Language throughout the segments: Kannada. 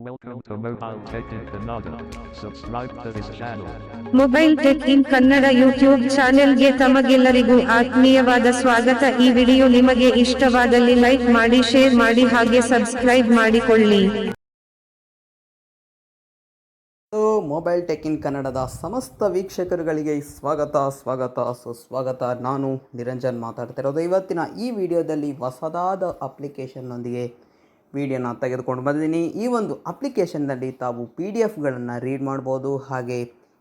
Welcome to Mobile Tech in Kannada. Subscribe to this channel. Mobile tech in Kannada YouTube ಚಾನೆಲ್ಗೆ ತಮಗೆಲ್ಲರಿಗೂ ಆತ್ಮೀಯವಾದ ಸ್ವಾಗತ. ಈ ವಿಡಿಯೋ ನಿಮಗೆ ಇಷ್ಟವಾದಲ್ಲಿ ಲೈಕ್ ಮಾಡಿ ಶೇರ್ ಮಾಡಿ ಹಾಗೆ ಸಬ್ಸ್ಕ್ರೈಬ್ ಮಾಡಿಕೊಳ್ಳಿ. ಮೊಬೈಲ್ ಟೆಕ್ ಇನ್ ಕನ್ನಡದ ಸಮಸ್ತ ವೀಕ್ಷಕರುಗಳಿಗೆ ಸ್ವಾಗತ ಸ್ವಾಗತ ಸುಸ್ವಾಗತ. ನಾನು ನಿರಂಜನ್ ಮಾತಾಡ್ತಿರೋದು ಇವತ್ತಿನ ಈ ವಿಡಿಯೋದಲ್ಲಿ ಹೊಸದಾದ ಅಪ್ಲಿಕೇಶನ್ನೊಂದಿಗೆ ವಿಡಿಯೋನ ತೆಗೆದುಕೊಂಡು ಬಂದಿದ್ದೀನಿ. ಈ ಒಂದು ಅಪ್ಲಿಕೇಶನ್ನಲ್ಲಿ ತಾವು ಪಿ ಡಿ ಎಫ್ಗಳನ್ನು ರೀಡ್ ಮಾಡ್ಬೋದು, ಹಾಗೆ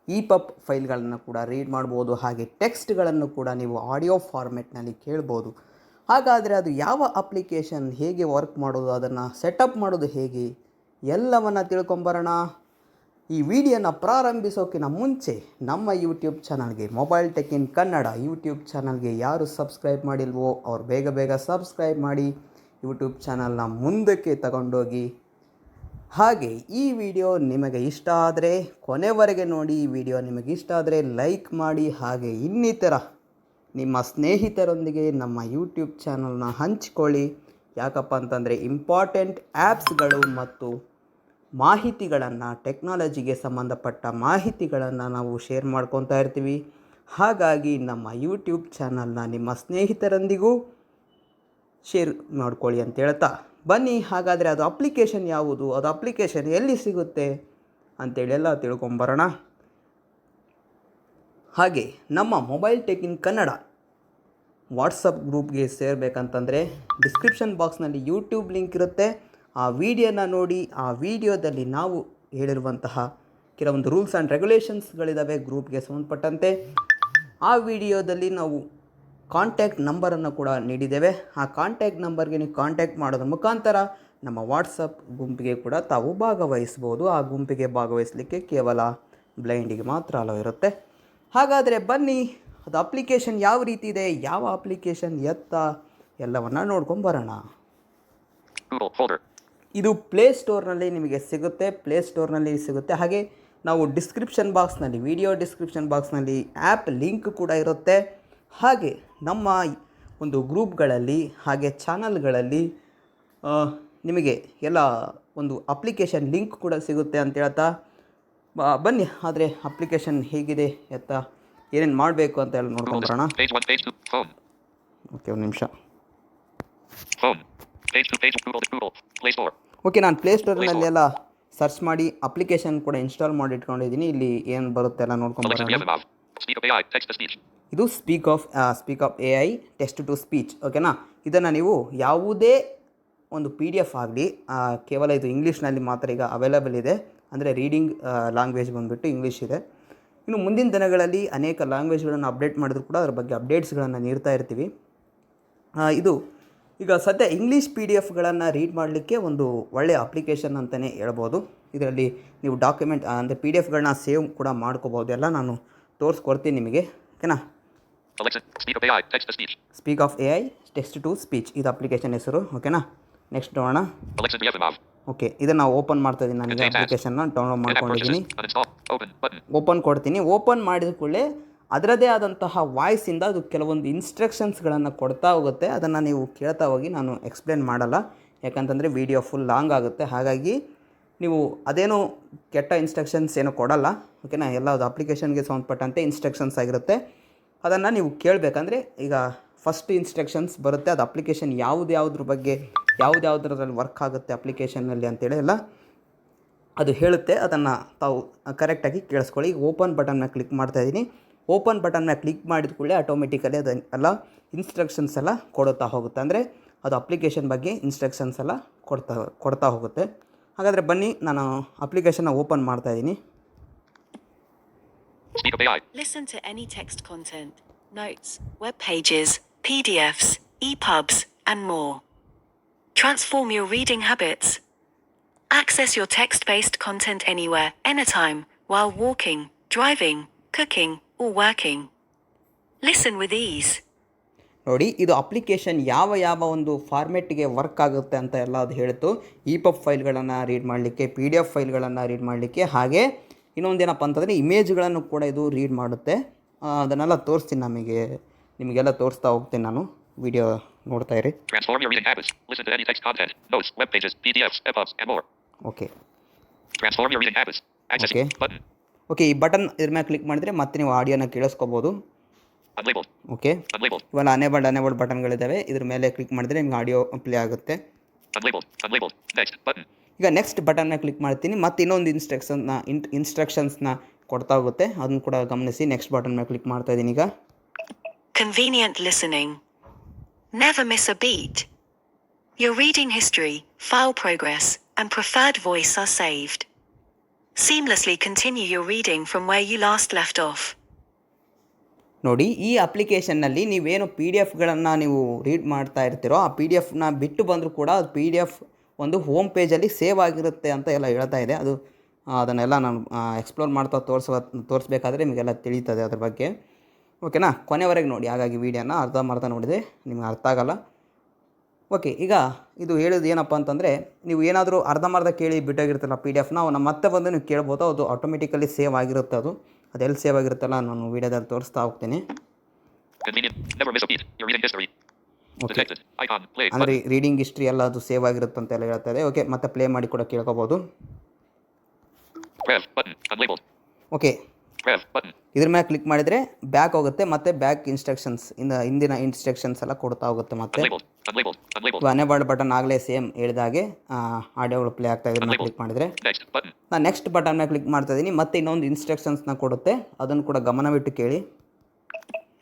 ಇ ಪಪ್ ಫೈಲ್ಗಳನ್ನು ಕೂಡ ರೀಡ್ ಮಾಡ್ಬೋದು, ಹಾಗೆ ಟೆಕ್ಸ್ಟ್ಗಳನ್ನು ಕೂಡ ನೀವು ಆಡಿಯೋ ಫಾರ್ಮೆಟ್ನಲ್ಲಿ ಕೇಳ್ಬೋದು. ಹಾಗಾದರೆ ಅದು ಯಾವ ಅಪ್ಲಿಕೇಶನ್ ಹೇಗೆ ವರ್ಕ್ ಮಾಡೋದು, ಅದನ್ನು ಸೆಟಪ್ ಮಾಡೋದು ಹೇಗೆ, ಎಲ್ಲವನ್ನು ತಿಳ್ಕೊಂಬರೋಣ. ಈ ವಿಡಿಯೋನ ಪ್ರಾರಂಭಿಸೋಕ್ಕಿಂತ ಮುಂಚೆ ನಮ್ಮ ಯೂಟ್ಯೂಬ್ ಚಾನಲ್ಗೆ mobile tech in Kannada YouTube ಚಾನಲ್ಗೆ ಯಾರು ಸಬ್ಸ್ಕ್ರೈಬ್ ಮಾಡಿಲ್ವೋ, ಅವ್ರು ಬೇಗ ಬೇಗ ಸಬ್ಸ್ಕ್ರೈಬ್ ಮಾಡಿ. ಯೂಟ್ಯೂಬ್ ಚಾನಲ್ನ ಮುಂದಕ್ಕೆ ತಗೊಂಡೋಗಿ. ಹಾಗೆ ಈ ವಿಡಿಯೋ ನಿಮಗೆ ಇಷ್ಟ ಆದರೆ ಕೊನೆವರೆಗೆ ನೋಡಿ, ಈ ವಿಡಿಯೋ ನಿಮಗೆ ಇಷ್ಟ ಆದರೆ ಲೈಕ್ ಮಾಡಿ. ಹಾಗೆ ಇನ್ನಿತರ ನಿಮ್ಮ ಸ್ನೇಹಿತರೊಂದಿಗೆ ನಮ್ಮ ಯೂಟ್ಯೂಬ್ ಚಾನಲ್ನ ಹಂಚಿಕೊಳ್ಳಿ. ಯಾಕಪ್ಪ ಅಂತಂದರೆ ಇಂಪಾರ್ಟೆಂಟ್ ಆ್ಯಪ್ಸ್ಗಳು ಮತ್ತು ಮಾಹಿತಿಗಳನ್ನು, ಟೆಕ್ನಾಲಜಿಗೆ ಸಂಬಂಧಪಟ್ಟ ಮಾಹಿತಿಗಳನ್ನು ನಾವು ಶೇರ್ ಮಾಡ್ಕೊತಾ ಇರ್ತೀವಿ. ಹಾಗಾಗಿ ನಮ್ಮ ಯೂಟ್ಯೂಬ್ ಚಾನಲ್ನ ನಿಮ್ಮ ಸ್ನೇಹಿತರೊಂದಿಗೂ ಶೇರ್ ಮಾಡ್ಕೊಳ್ಳಿ ಅಂತ ಹೇಳ್ತಾ, ಬನ್ನಿ ಹಾಗಾದರೆ ಅದು ಅಪ್ಲಿಕೇಶನ್ ಯಾವುದು, ಅದು ಅಪ್ಲಿಕೇಶನ್ ಎಲ್ಲಿ ಸಿಗುತ್ತೆ ಅಂತೇಳಿ ಎಲ್ಲ ತಿಳ್ಕೊಂಬರೋಣ. ಹಾಗೆ ನಮ್ಮ mobile tech in Kannada WhatsApp ಗ್ರೂಪ್ಗೆ ಸೇರಬೇಕಂತಂದರೆ ಡಿಸ್ಕ್ರಿಪ್ಷನ್ ಬಾಕ್ಸ್ನಲ್ಲಿ ಯೂಟ್ಯೂಬ್ ಲಿಂಕ್ ಇರುತ್ತೆ. ಆ ವಿಡಿಯೋನ ನೋಡಿ, ಆ ವಿಡಿಯೋದಲ್ಲಿ ನಾವು ಹೇಳಿರುವಂತಹ ಕೆಲವೊಂದು ರೂಲ್ಸ್ ಆ್ಯಂಡ್ ರೆಗ್ಯುಲೇಷನ್ಸ್ಗಳಿದ್ದಾವೆ ಗ್ರೂಪ್ಗೆ ಸಂಬಂಧಪಟ್ಟಂತೆ. ಆ ವಿಡಿಯೋದಲ್ಲಿ ನಾವು ಕಾಂಟ್ಯಾಕ್ಟ್ ನಂಬರನ್ನು ಕೂಡ ನೀಡಿದ್ದೇವೆ. ಆ ಕಾಂಟ್ಯಾಕ್ಟ್ ನಂಬರ್ಗೆ ನೀವು ಕಾಂಟ್ಯಾಕ್ಟ್ ಮಾಡೋದ್ರ ಮುಖಾಂತರ ನಮ್ಮ ವಾಟ್ಸಪ್ ಗುಂಪಿಗೆ ಕೂಡ ತಾವು ಭಾಗವಹಿಸ್ಬೋದು. ಆ ಗುಂಪಿಗೆ ಭಾಗವಹಿಸಲಿಕ್ಕೆ ಕೇವಲ ಬ್ಲೈಂಡಿಗೆ ಮಾತ್ರ ಅಲೋ ಇರುತ್ತೆ. ಹಾಗಾದರೆ ಬನ್ನಿ ಅದು ಅಪ್ಲಿಕೇಶನ್ ಯಾವ ರೀತಿ ಇದೆ ಯಾವ ಅಪ್ಲಿಕೇಶನ್ ಎತ್ತ ಎಲ್ಲವನ್ನು ನೋಡ್ಕೊಂಡು ಬರೋಣ. ಇದು ಪ್ಲೇ ಸ್ಟೋರ್ನಲ್ಲಿ ನಿಮಗೆ ಸಿಗುತ್ತೆ. ಪ್ಲೇ ಸ್ಟೋರ್ನಲ್ಲಿ ಸಿಗುತ್ತೆ. ಹಾಗೆ ನಾವು ಡಿಸ್ಕ್ರಿಪ್ಷನ್ ಬಾಕ್ಸ್ನಲ್ಲಿ ವಿಡಿಯೋ ಡಿಸ್ಕ್ರಿಪ್ಷನ್ ಬಾಕ್ಸ್ನಲ್ಲಿ ಆ್ಯಪ್ ಲಿಂಕ್ ಕೂಡ ಇರುತ್ತೆ. ಹಾಗೆ ನಮ್ಮ ಒಂದು ಗ್ರೂಪ್ಗಳಲ್ಲಿ ಹಾಗೆ ಚಾನಲ್ಗಳಲ್ಲಿ ನಿಮಗೆ ಎಲ್ಲ ಒಂದು ಅಪ್ಲಿಕೇಶನ್ ಲಿಂಕ್ ಕೂಡ ಸಿಗುತ್ತೆ ಅಂತ ಹೇಳ್ತಾ ಬನ್ನಿ ಆದರೆ ಅಪ್ಲಿಕೇಶನ್ ಹೇಗಿದೆ ಎತ್ತ ಏನೇನು ಮಾಡಬೇಕು ಅಂತ ಹೇಳಿ ಬರೋಣ. two. Home. ಓಕೆ ಒಂದು ನಿಮಿಷ. ಓಕೆ ನಾನು ಪ್ಲೇಸ್ಟೋರ್ನಲ್ಲಿ ಎಲ್ಲ ಸರ್ಚ್ ಮಾಡಿ ಅಪ್ಲಿಕೇಶನ್ ಕೂಡ ಇನ್ಸ್ಟಾಲ್ ಮಾಡಿ ಇಟ್ಕೊಂಡಿದ್ದೀನಿ ಇಲ್ಲಿ ಏನು ಬರುತ್ತೆ ಎಲ್ಲ ನೋಡ್ಕೊಂಡು ನೋಡ್ಕೊಂಬರೋಣ ಇದು speak of speak of A I text to speech ಓಕೆನಾ ಇದನ್ನು ನೀವು ಯಾವುದೇ ಒಂದು ಪಿ ಡಿ ಎಫ್ ಆಗಲಿ ಕೇವಲ ಇದು ಇಂಗ್ಲೀಷ್ನಲ್ಲಿ ಮಾತ್ರ ಈಗ ಅವೈಲಬಲ್ ಇದೆ. ಅಂದರೆ ರೀಡಿಂಗ್ ಲ್ಯಾಂಗ್ವೇಜ್ ಬಂದುಬಿಟ್ಟು ಇಂಗ್ಲೀಷ್ ಇದೆ. ಇನ್ನು ಮುಂದಿನ ದಿನಗಳಲ್ಲಿ ಅನೇಕ ಲ್ಯಾಂಗ್ವೇಜ್ಗಳನ್ನು ಅಪ್ಡೇಟ್ ಮಾಡಿದ್ರು ಕೂಡ ಅದ್ರ ಬಗ್ಗೆ ಅಪ್ಡೇಟ್ಸ್ಗಳನ್ನು ನೀಡ್ತಾ ಇರ್ತೀವಿ. ಇದು ಈಗ ಸದ್ಯ ಇಂಗ್ಲೀಷ್ ಪಿ ಡಿ ಎಫ್ಗಳನ್ನು ರೀಡ್ ಮಾಡಲಿಕ್ಕೆ ಒಂದು ಒಳ್ಳೆಯ ಅಪ್ಲಿಕೇಶನ್ ಅಂತಲೇ ಹೇಳ್ಬೋದು. ಇದರಲ್ಲಿ ನೀವು ಡಾಕ್ಯುಮೆಂಟ್ ಅಂದರೆ ಪಿ ಡಿ ಎಫ್ಗಳನ್ನ ಸೇವ್ ಕೂಡ ಮಾಡ್ಕೋಬೋದು. ಎಲ್ಲ ನಾನು ತೋರಿಸ್ಕೊಡ್ತೀನಿ ನಿಮಗೆ ಓಕೆನಾ. Speak of A I text to speech ಇದು ಅಪ್ಲಿಕೇಶನ್ ಹೆಸರು ಓಕೆನಾ? ನೆಕ್ಸ್ಟ್ ನೋಡೋಣ. ಓಕೆ ಇದನ್ನು ಓಪನ್ ಮಾಡ್ತಾ ಇದ್ದೀನಿ ನನಗೆ ಅಪ್ಲಿಕೇಶನ್ನ ಡೌನ್ಲೋಡ್ ಮಾಡ್ಕೊಂಡಿದ್ದೀನಿ. ಓಪನ್ ಕೊಡ್ತೀನಿ. ಓಪನ್ ಮಾಡಿದ ಕೂಡಲೇ ಅದರದೇ ಆದಂತಹ ವಾಯ್ಸಿಂದ ಅದು ಕೆಲವೊಂದು ಇನ್ಸ್ಟ್ರಕ್ಷನ್ಸ್ಗಳನ್ನು ಕೊಡ್ತಾ ಹೋಗುತ್ತೆ. ಅದನ್ನು ನೀವು ಕೇಳ್ತಾ ಹೋಗಿ ನಾನು ಎಕ್ಸ್ಪ್ಲೇನ್ ಮಾಡಲ್ಲ. ಯಾಕಂತಂದರೆ ವಿಡಿಯೋ ಫುಲ್ ಲಾಂಗ್ ಆಗುತ್ತೆ. ಹಾಗಾಗಿ ನೀವು ಅದೇನೋ ಕೆಟ್ಟ ಇನ್ಸ್ಟ್ರಕ್ಷನ್ಸ್ ಏನೂ ಕೊಡಲ್ಲ ಓಕೆನಾ ಎಲ್ಲ ಅದು ಅಪ್ಲಿಕೇಶನ್ಗೆ ಸಂಬಂಧಪಟ್ಟಂತೆ ಇನ್ಸ್ಟ್ರಕ್ಷನ್ಸ್ ಆಗಿರುತ್ತೆ. ಅದನ್ನು ನೀವು ಕೇಳಬೇಕಂದ್ರೆ ಈಗ ಫಸ್ಟ್ ಇನ್ಸ್ಟ್ರಕ್ಷನ್ಸ್ ಬರುತ್ತೆ, ಅದು ಅಪ್ಲಿಕೇಶನ್ ಯಾವ್ದು ಯಾವುದ್ರ ಬಗ್ಗೆ, ಯಾವ್ದು ಯಾವುದ್ರಲ್ಲಿ ವರ್ಕ್ ಆಗುತ್ತೆ ಅಪ್ಲಿಕೇಶನ್ನಲ್ಲಿ ಅಂತೇಳಿ ಎಲ್ಲ ಅದು ಹೇಳುತ್ತೆ. ಅದನ್ನು ತಾವು ಕರೆಕ್ಟಾಗಿ ಕೇಳಿಸ್ಕೊಳ್ಳಿ. ಈಗ ಓಪನ್ ಬಟನ್ನ ಕ್ಲಿಕ್ ಮಾಡ್ತಾ ಇದ್ದೀನಿ. ಓಪನ್ ಬಟನ್ನ ಕ್ಲಿಕ್ ಮಾಡಿದ ಕೂಡಲೇ ಆಟೋಮೆಟಿಕಲಿ ಅದು ಎಲ್ಲ ಇನ್ಸ್ಟ್ರಕ್ಷನ್ಸ್ ಎಲ್ಲ ಕೊಡುತ್ತಾ ಹೋಗುತ್ತೆ. ಅಂದರೆ ಅದು ಅಪ್ಲಿಕೇಶನ್ ಬಗ್ಗೆ ಇನ್ಸ್ಟ್ರಕ್ಷನ್ಸ್ ಎಲ್ಲ ಕೊಡ್ತಾ ಕೊಡ್ತಾ ಹೋಗುತ್ತೆ. ಹಾಗಾದರೆ ಬನ್ನಿ ನಾನು ಅಪ್ಲಿಕೇಶನ್ನ ಓಪನ್ ಮಾಡ್ತಾ ಇದ್ದೀನಿ Speak of AI. Listen to any text content, notes, web pages, PDFs, EPUBs, and more. Transform your reading habits. Access your text based content anywhere, anytime, while walking, driving, cooking, or working. Listen with ease. ನೋಡಿ ಇದು ಅಪ್ಲಿಕೇಶನ್ ಯಾವ ಯಾವ ಒಂದು ಫಾರ್ಮೆಟ್ಗೆ ವರ್ಕ್ ಆಗುತ್ತೆ ಅಂತ ಎಲ್ಲ ಅದು ಹೇಳಿತು. ಇ ಪಪ್ ಫೈಲ್ಗಳನ್ನು ರೀಡ್ ಮಾಡಲಿಕ್ಕೆ ಪಿ ಡಿ ಎಫ್ ಫೈಲ್ಗಳನ್ನು ರೀಡ್ ಮಾಡಲಿಕ್ಕೆ ಹಾಗೆ ಇನ್ನೊಂದೇನಪ್ಪ ಅಂತಂದರೆ ಇಮೇಜ್ಗಳನ್ನು ಕೂಡ ಇದು ರೀಡ್ ಮಾಡುತ್ತೆ. ಅದನ್ನೆಲ್ಲ ತೋರಿಸ್ತೀನಿ ನಮಗೆ. ನಿಮಗೆಲ್ಲ ತೋರಿಸ್ತಾ ಹೋಗ್ತೀನಿ ನಾನು. ವಿಡಿಯೋ ನೋಡ್ತಾ ಇರಿ. ಓಕೆ. ಓಕೆ ಈ ಬಟನ್ ಇದ್ರ ಮೇಲೆ ಕ್ಲಿಕ್ ಮಾಡಿದರೆ ಮತ್ತೆ ನೀವು ಆಡಿಯೋನ ಕೇಳಿಸ್ಕೋಬೋದು. ಓಕೆ ಇವಾಗ ಅನೇಬಲ್ಡ್ ಅನೇಬಲ್ಡ್ ಬಟನ್ಗಳಿದ್ದಾವೆ ಇದರ ಮೇಲೆ ಕ್ಲಿಕ್ ಮಾಡಿದ್ರೆ ನಿಮ್ಗೆ ಆಡಿಯೋ ಪ್ಲೇ ಆಗುತ್ತೆ. ಈಗ ನೆಕ್ಸ್ಟ್ ಬಟನ್ನ ಕ್ಲಿಕ್ ಮಾಡ್ತೀನಿ. ಮತ್ತೆ ಇನ್ನೊಂದು ಇನ್ಸ್ಟ್ರಕ್ಷನ್ ಇನ್ಸ್ಟ್ರಕ್ಷನ್ಸ್ನ ಕೊಡ್ತಾ ಹೋಗುತ್ತೆ. ಅದನ್ನ ಕೂಡ ಗಮನಿಸಿ. ನೆಕ್ಸ್ಟ್ ಬಟನ್ ಮೇಲೆ ಕ್ಲಿಕ್ ಮಾಡ್ತಾ ಇದ್ದೀನಿ ಈಗ. Convenient listening never miss a beat your reading history full progress and preferred voice are saved seamlessly continue your reading from where you last left off ನೋಡಿ, ಈ ಅಪ್ಲಿಕೇಶನ್ನಲ್ಲಿ ನೀವೇನು ಪಿ ಡಿ ಎಫ್ಗಳನ್ನು ನೀವು ರೀಡ್ ಮಾಡ್ತಾ ಇರ್ತೀರೋ, ಆ ಪಿ ಡಿ ಎಫ್ನ ಬಿಟ್ಟು ಬಂದರೂ ಕೂಡ ಅದು ಪಿ ಡಿ ಎಫ್ ಒಂದು ಹೋಮ್ ಪೇಜಲ್ಲಿ ಸೇವ್ ಆಗಿರುತ್ತೆ ಅಂತ ಎಲ್ಲ ಹೇಳ್ತಾ ಇದೆ. ಅದು, ಅದನ್ನೆಲ್ಲ ನಾನು ಎಕ್ಸ್ಪ್ಲೋರ್ ಮಾಡ್ತಾ ತೋರಿಸುವ ತೋರಿಸ್ಬೇಕಾದ್ರೆ ನಿಮಗೆಲ್ಲ ತಿಳಿತದೆ ಅದ್ರ ಬಗ್ಗೆ. ಓಕೆನಾ? ಕೊನೆವರೆಗೆ ನೋಡಿ, ಹಾಗಾಗಿ ವೀಡಿಯೋನ ಅರ್ಧ ಮರ್ಧ ನೋಡಿದೆ ನಿಮ್ಗೆ ಅರ್ಥ ಆಗಲ್ಲ. ಓಕೆ, ಈಗ ಇದು ಹೇಳೋದು ಏನಪ್ಪ ಅಂತಂದರೆ, ನೀವು ಏನಾದರೂ ಅರ್ಧಂಬರ್ಧ ಕೇಳಿ ಬಿಟ್ಟೋಗಿರ್ತಲ್ಲ ಪಿ ಡಿ ಎಫ್ನ ಅವನ್ನ ಮತ್ತೆ ಬಂದು ನೀವು ಕೇಳ್ಬೋದು, ಅದು ಆಟೋಮೆಟಿಕಲಿ ಸೇವ್ ಆಗಿರುತ್ತೆ ಅದು. ಅದೆಲ್ಲ ಸೇವ್ ಆಗಿರುತ್ತಲ್ಲ ನಾನು ವಿಡಿಯೋದಲ್ಲಿ ತೋರಿಸ್ತಾ ಹೋಗ್ತೇನೆ. ಅಂದರೆ ರೀಡಿಂಗ್ ಹಿಸ್ಟ್ರಿ ಎಲ್ಲ ಅದು ಸೇವ್ ಆಗಿರುತ್ತೆ ಅಂತೆಲ್ಲ ಹೇಳ್ತಾರೆ ಓಕೆ ಮತ್ತೆ ಪ್ಲೇ ಮಾಡಿ ಕೂಡ ಕೇಳ್ಕೊಬೋದು. ಓಕೆ ಇದ್ರ ಮೇಲೆ ಕ್ಲಿಕ್ ಮಾಡಿದ್ರೆ ಬ್ಯಾಕ್ ಹೋಗುತ್ತೆ ಮತ್ತೆ ಬ್ಯಾಕ್ ಇನ್ಸ್ಟ್ರಕ್ಷನ್ಸ್ ಇಂದ ಹಿಂದಿನ ಇನ್ಸ್ಟ್ರಕ್ಷನ್ಸ್ ಎಲ್ಲ ಕೊಡ್ತಾ ಹೋಗುತ್ತೆ ಮತ್ತೆ. ಅನೇಬಲ್ಡ್ ಬಟನ್ ಆಗಲೇ ಸೇಮ್ ಹೇಳಿದ ಹಾಗೆ ಆಡಿಯೋಗಳು ಪ್ಲೇ ಆಗ್ತಾ ಇದ್ರೆ ಕ್ಲಿಕ್ ಮಾಡಿದ್ರೆ. ನಾ ನೆಕ್ಸ್ಟ್ ಬಟನ್ ಮೇಲೆ ಕ್ಲಿಕ್ ಮಾಡ್ತಾ ಇದ್ದೀನಿ ಮತ್ತೆ ಇನ್ನೊಂದು ಇನ್ಸ್ಟ್ರಕ್ಷನ್ಸ್ನ ಕೊಡುತ್ತೆ ಅದನ್ನು ಕೂಡ ಗಮನವಿಟ್ಟು ಕೇಳಿ.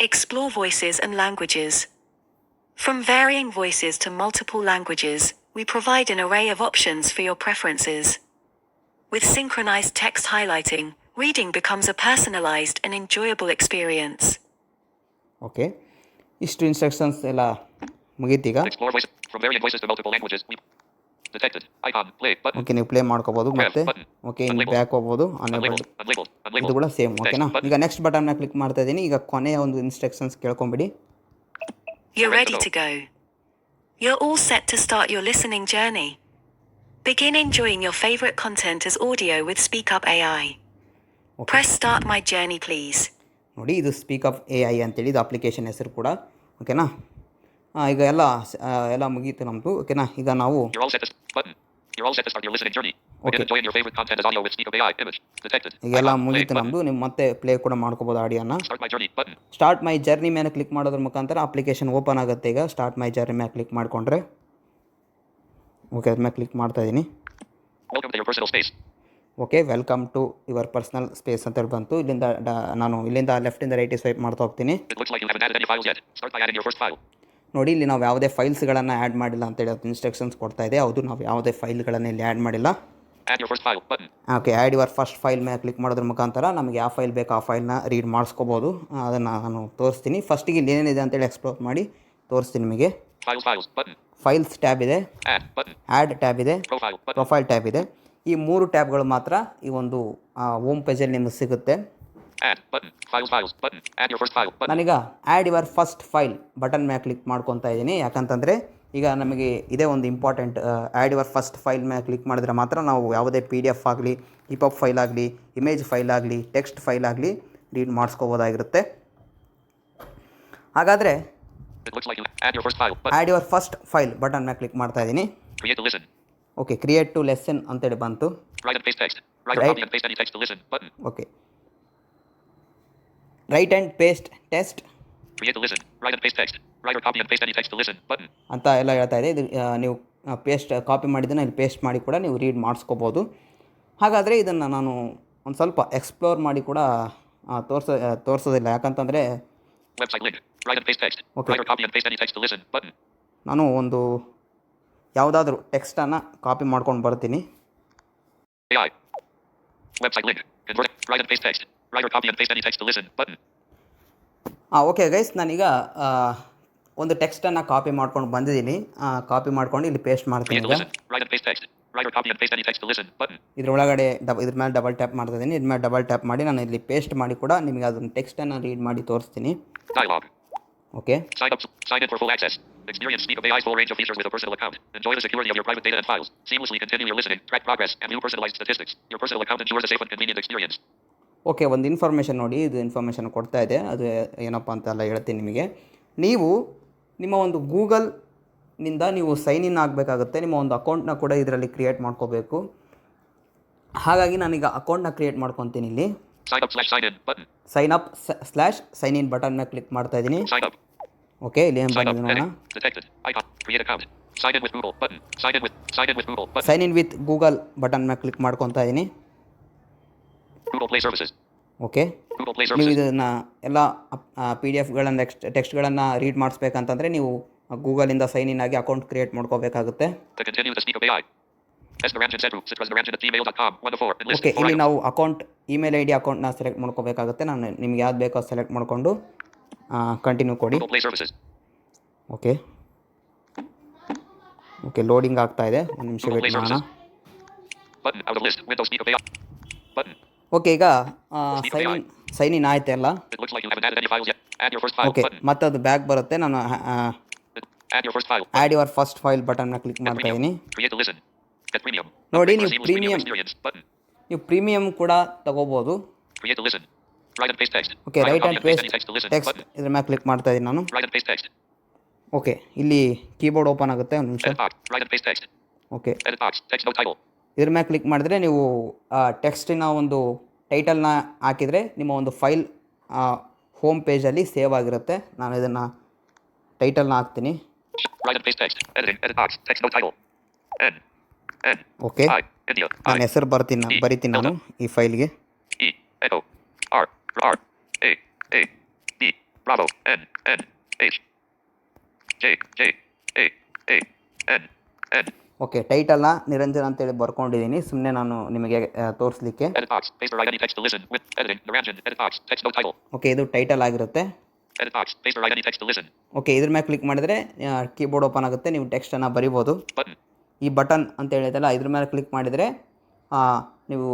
Explore voices and languages from varying voices to multiple languages we provide an array of options for your preferences with synchronised text highlighting reading becomes a personalized and enjoyable experience. Okay ಇಷ್ಟು ಇನ್ಸ್ಟ್ರಕ್ಷನ್ಸ್ ಎಲ್ಲ ಮುಗೀತೀಗ Explore voices. From varying voices to multiple languages. We detected. Icon. Play. Button. Okay ನೀವು ಪ್ಲೇ ಮಾಡ್ಕೋಬೋದು ಮತ್ತೆ ಓಕೆ ಇನ್ನು ಬ್ಯಾಕ್ ಹೋಗ್ಬೋದು ಅನೇಬಲ್ಡ್ Unlabeled. Unlabeled. ಇದು Unlabeled. ಕೂಡ ಸೇಮ್ ಓಕೆನಾ Next button. ಈಗ ನೆಕ್ಸ್ಟ್ ಬಟನ್ ಮೇಲೆ ಕ್ಲಿಕ್ ಮಾಡ್ತಾ ಇದ್ದೀನಿ ಈಗ ಕೊನೆಯ ಒಂದು ಇನ್ಸ್ಟ್ರಕ್ಷನ್ಸ್ ಕೇಳ್ಕೊಂಬಿಡಿ You're Ready ready to to go. You're all set to start your listening journey. Begin enjoying your favorite content as audio with SpeakUp AI. Press start my journey please ನೋಡಿ ಇದು ಸ್ಪೀಕ್ ಆಫ್ ಎ ಐ ಅಂತೇಳಿ ಇದು ಅಪ್ಲಿಕೇಶನ್ ಹೆಸರು ಕೂಡ. ಓಕೆನಾ ಹಾಂ ಈಗ ಎಲ್ಲ ಎಲ್ಲ ಮುಗೀತು ನಮ್ಮದು ಓಕೆನಾ ಈಗ ನಾವು ಎಲ್ಲ ಮುಗಿತು ನಮ್ಮದು ನಿಮ್ಮ ಮತ್ತೆ ಪ್ಲೇ ಕೂಡ ಮಾಡ್ಕೋಬೋದು ಆಡಿಯೋನ ಸ್ಟಾರ್ಟ್ ಮೈ ಜರ್ನಿ ಮೇಲೆ ಕ್ಲಿಕ್ ಮಾಡೋದ್ರ ಮುಖಾಂತರ ಅಪ್ಲಿಕೇಶನ್ ಓಪನ್ ಆಗುತ್ತೆ. ಈಗ ಸ್ಟಾರ್ಟ್ ಮೈ ಜರ್ನಿ ಮೇಲೆ ಕ್ಲಿಕ್ ಮಾಡಿಕೊಂಡ್ರೆ. ಓಕೆ ಅದ್ರ ಕ್ಲಿಕ್ ಮಾಡ್ತಾ ಇದ್ದೀನಿ okay welcome to your personal space ಅಂತ ಹೇಳಿ ಬಂತು ಇಲ್ಲಿಂದ ನಾನು ಇಲ್ಲಿಂದ ಲೆಫ್ಟಿಂದ ರೈಟಿಗೆ ಸ್ವೈಪ್ ಮಾಡ್ತಾ ಹೋಗ್ತೀನಿ. ನೋಡಿ ಇಲ್ಲಿ ನಾವು ಯಾವುದೇ ಫೈಲ್ಸ್ಗಳನ್ನು ಆ್ಯಡ್ ಮಾಡಿಲ್ಲ ಅಂತೇಳಿ ಹೇಳಿ ಇನ್ಸ್ಟ್ರಕ್ಷನ್ಸ್ ಕೊಡ್ತಾ ಇದೆ. ಹೌದು ನಾವು ಯಾವುದೇ ಫೈಲ್ಗಳನ್ನು ಇಲ್ಲಿ ಆ್ಯಡ್ ಮಾಡಿಲ್ಲ. Okay add your first file ಮೇಲೆ ಕ್ಲಿಕ್ ಮಾಡೋದ್ರ ಮುಖಾಂತರ ನಮಗೆ ಯಾವ ಫೈಲ್ ಬೇಕು ಆ ಫೈಲ್ನ ರೀಡ್ ಮಾಡಿಸ್ಕೋಬೋದು. ಅದನ್ನು ನಾನು ತೋರಿಸ್ತೀನಿ. ಫಸ್ಟಿಗೆ ಇಲ್ಲಿ ಏನೇನಿದೆ ಅಂತೇಳಿ ಎಕ್ಸ್ಪ್ಲೋರ್ ಮಾಡಿ ತೋರಿಸ್ತೀನಿ ನಿಮಗೆ. ಫೈಲ್ಸ್ ಟ್ಯಾಬ್ ಇದೆ. ಆ್ಯಡ್ ಟ್ಯಾಬ್ ಇದೆ. ಪ್ರೊಫೈಲ್ ಟ್ಯಾಬ್ ಇದೆ. ಈ ಮೂರು ಟ್ಯಾಬ್ಗಳು ಮಾತ್ರ ಈ ಒಂದು ಹೋಮ್ ಪೇಜಲ್ಲಿ ನಿಮಗೆ ಸಿಗುತ್ತೆ. ನಾನೀಗ add your first file button ಮೇಲೆ ಕ್ಲಿಕ್ ಮಾಡ್ಕೊತಾ ಇದ್ದೀನಿ ಯಾಕಂತಂದರೆ ಈಗ ನಮಗೆ ಇದೇ ಒಂದು important add your first file ಮೇಲೆ ಕ್ಲಿಕ್ ಮಾಡಿದ್ರೆ ಮಾತ್ರ ನಾವು ಯಾವುದೇ ಪಿ ಡಿ ಎಫ್ ಆಗಲಿ ಹಿಪಾಪ್ ಫೈಲ್ ಆಗಲಿ ಇಮೇಜ್ ಫೈಲ್ ಆಗಲಿ ಟೆಕ್ಸ್ಟ್ ಫೈಲ್ ಆಗಲಿ ರೀಡ್ ಮಾಡಿಸ್ಕೋಬೋದಾಗಿರುತ್ತೆ ಹಾಗಾದರೆ. Add your first file button ಮೇಲೆ ಕ್ಲಿಕ್ ಮಾಡ್ತಾ ಇದ್ದೀನಿ. ಓಕೆ ಕ್ರಿಯೇಟ್ ಟು ಲೆಸನ್ ಅಂತ ಹೇಳಿ ಬಂತು okay write and paste text ಅಂತ ಎಲ್ಲ ಹೇಳ್ತಾ ಇದೆ. ಇದು ನೀವು ಪೇಸ್ಟ್ ಕಾಪಿ ಮಾಡಿದ್ದನ್ನು ಇಲ್ಲಿ ಪೇಸ್ಟ್ ಮಾಡಿ ಕೂಡ ನೀವು ರೀಡ್ ಮಾಡಿಸ್ಕೋಬೋದು. ಹಾಗಾದರೆ ಇದನ್ನು ನಾನು ಒಂದು ಸ್ವಲ್ಪ ಎಕ್ಸ್ಪ್ಲೋರ್ ಮಾಡಿ ಕೂಡ ತೋರಿಸ ತೋರಿಸೋದಿಲ್ಲ. ಯಾಕಂತಂದರೆ ನಾನು ಒಂದು ಯಾವುದಾದ್ರೂ ಟೆಕ್ಸ್ಟ್ ಕಾಪಿ ಮಾಡ್ಕೊಂಡು ಬರ್ತೀನಿ. ಓಕೆ ಗೈಸ್ ನಾನೀಗ ಒಂದು ಟೆಕ್ಸ್ಟ್ ಕಾಪಿ ಮಾಡ್ಕೊಂಡು ಬಂದಿದ್ದೀನಿ. ಕಾಪಿ ಮಾಡ್ಕೊಂಡು ಇಲ್ಲಿ ಪೇಸ್ಟ್ ಮಾಡ್ತೀನಿ ಇದ್ರ ಒಳಗಡೆ ಡಬ ಇದ್ರ ಮೇಲೆ ಡಬಲ್ ಟ್ಯಾಪ್ ಮಾಡ್ತಾ ಇದ್ರ ಮೇಲೆ ಡಬಲ್ ಟ್ಯಾಪ್ ಮಾಡಿ ನಾನು ಇಲ್ಲಿ ಪೇಸ್ಟ್ ಮಾಡಿ ಕೂಡ ನಿಮಗೆ ಅದನ್ನು ಟೆಕ್ಸ್ಟ್ ಅನ್ನ ರೀಡ್ ಮಾಡಿ ತೋರಿಸ್ತೀನಿ. Okay Sign up. Sign in for full access. Experience Speak of AI's full range of features with a personal account. Enjoy the security of your private data and files. Seamlessly continue your listening, track progress, and view personalized statistics. Your personal account ensures a safe and convenient experience. Okay ಒಂದು ಇನ್ಫಾರ್ಮೇಷನ್ ನೋಡಿ ಇದು ಇನ್ಫಾರ್ಮೇಷನ್ ಕೊಡ್ತಾ ಇದೆ ಅದು ಏನಪ್ಪ ಅಂತೆಲ್ಲ ಹೇಳ್ತೀನಿ ನಿಮಗೆ ನೀವು ನಿಮ್ಮ ಒಂದು ಗೂಗಲ್ನಿಂದ ನೀವು ಸೈನ್ ಇನ್ ಆಗಬೇಕಾಗುತ್ತೆ ನಿಮ್ಮ ಒಂದು ಅಕೌಂಟ್ನ ಕೂಡ ಇದರಲ್ಲಿ ಕ್ರಿಯೇಟ್ ಮಾಡ್ಕೋಬೇಕು ಹಾಗಾಗಿ ನಾನೀಗ ಅಕೌಂಟ್ನ ಕ್ರಿಯೇಟ್ ಮಾಡ್ಕೊತೀನಿ ಇಲ್ಲಿ sign up slash sign in button sign up slash click ಮಾಡ್ತಾ ಇದ್ದೀನಿ. ಓಕೆ ಇಲ್ಲಿ ಬಂದಿದೆ ನೋಡೋಣ. Sign in with Google button ನಾ ಕ್ಲಿಕ್ ಮಾಡ್ಕೊಂತಾ ಇದ್ದೀನಿ. Okay Google Play Services. ನೀವು ಇದನ್ನ ಎಲ್ಲ ಪಿ ಡಿ ಎಫ್ಗಳನ್ನು ನೆಕ್ಸ್ಟ್ ಟೆಕ್ಸ್ಟ್ಗಳನ್ನು ರೀಡ್ ಮಾಡಿಸ್ಬೇಕಂತಂದ್ರೆ ನೀವು ಗೂಗಲಿಂದ ಸೈನ್ ಇನ್ ಆಗಿ ಅಕೌಂಟ್ ಕ್ರಿಯೇಟ್ ಮಾಡ್ಕೋಬೇಕಾಗುತ್ತೆ. ಓಕೆ ಇಲ್ಲಿ. ನಾವು ಅಕೌಂಟ್ ಇಮೇಲ್ ಐ ಡಿ ಅಕೌಂಟ್ನ ಸೆಲೆಕ್ಟ್ ಮಾಡ್ಕೋಬೇಕಾಗುತ್ತೆ ನಾನು ನಿಮ್ಗೆ ಯಾವ್ದು ಬೇಕೋ ಸೆಲೆಕ್ಟ್ ಮಾಡಿಕೊಂಡು ಕಂಟಿನ್ಯೂ ಕೊಡಿ. ಓಕೆ ಓಕೆ ಲೋಡಿಂಗ್ ಆಗ್ತಾ ಇದೆ ಒಂದು ನಿಮಿಷ ವೇಟ್ ಮಾಡೋಣ. ಓಕೆ ಈಗ sign sign in first file. Okay. ಮತ್ತೆ ಅದು ಬ್ಯಾಕ್ ಬರುತ್ತೆ ನಾನು. ಆ್ಯಡ್ ಯುವರ್ ಫಸ್ಟ್ ಫೈಲ್ ಬಟನ್ನ ಕ್ಲಿಕ್ ಮಾಡ್ತಾ ಇದ್ದೀನಿ ನೋಡಿ ನೀವು ಪ್ರೀಮಿಯಂ ನೀವು ಪ್ರೀಮಿಯಂ ಕೂಡ ತಗೋಬಹುದು okay right and paste text ಇದ್ರ ಮ್ಯಾಲೆ ಕ್ಲಿಕ್ ಮಾಡ್ತಾ ಇದೀನಿ ನಾನು. ಓಕೆ ಇಲ್ಲಿ ಕೀಬೋರ್ಡ್ ಓಪನ್ ಆಗುತ್ತೆ ಒಂದು ನಿಮಿಷ. ಓಕೆ ಇದ್ರ ಮ್ಯಾಲೆ ಕ್ಲಿಕ್ ಮಾಡಿದ್ರೆ ನೀವು ಟೆಕ್ಸ್ಟಿನ ಒಂದು ಟೈಟಲ್ನ ಹಾಕಿದರೆ ನಿಮ್ಮ ಒಂದು ಫೈಲ್ ಹೋಮ್ ಪೇಜಲ್ಲಿ ಸೇವ್ ಆಗಿರುತ್ತೆ. ನಾನು ಇದನ್ನು ಟೈಟಲ್ನ ಹಾಕ್ತೀನಿ. ಓಕೆ ಆ ಹೆಸರು ಬರ್ತೀನಿ ಬರಿತೀನಿ ನಾನು ಈ ಫೈಲ್ಗೆ. Okay plot eight eight E okay ಟೈಟಲ್ಲ Niranjana ಅಂತೇಳಿ ಬರ್ಕೊಂಡಿದ್ದೀನಿ. ಸುಮ್ಮನೆ ನಾನು ನಿಮಗೆ ತೋರಿಸ್ಲಿಕ್ಕೆ. ಓಕೆ ಇದು ಟೈಟಲ್ ಆಗಿರುತ್ತೆ. ಓಕೆ ಇದ್ರ ಮ್ಯಾಲೆ ಕ್ಲಿಕ್ ಮಾಡಿದರೆ ಕೀಬೋರ್ಡ್ ಓಪನ್ ಆಗುತ್ತೆ. ನೀವು ಟೆಕ್ಸ್ಟನ್ನು ಬರಿಬೋದು. ಈ ಬಟನ್ ಅಂತ ಹೇಳಿದಲ್ಲ ಇದ್ರ ಮೇಲೆ ಕ್ಲಿಕ್ ಮಾಡಿದರೆ ನೀವು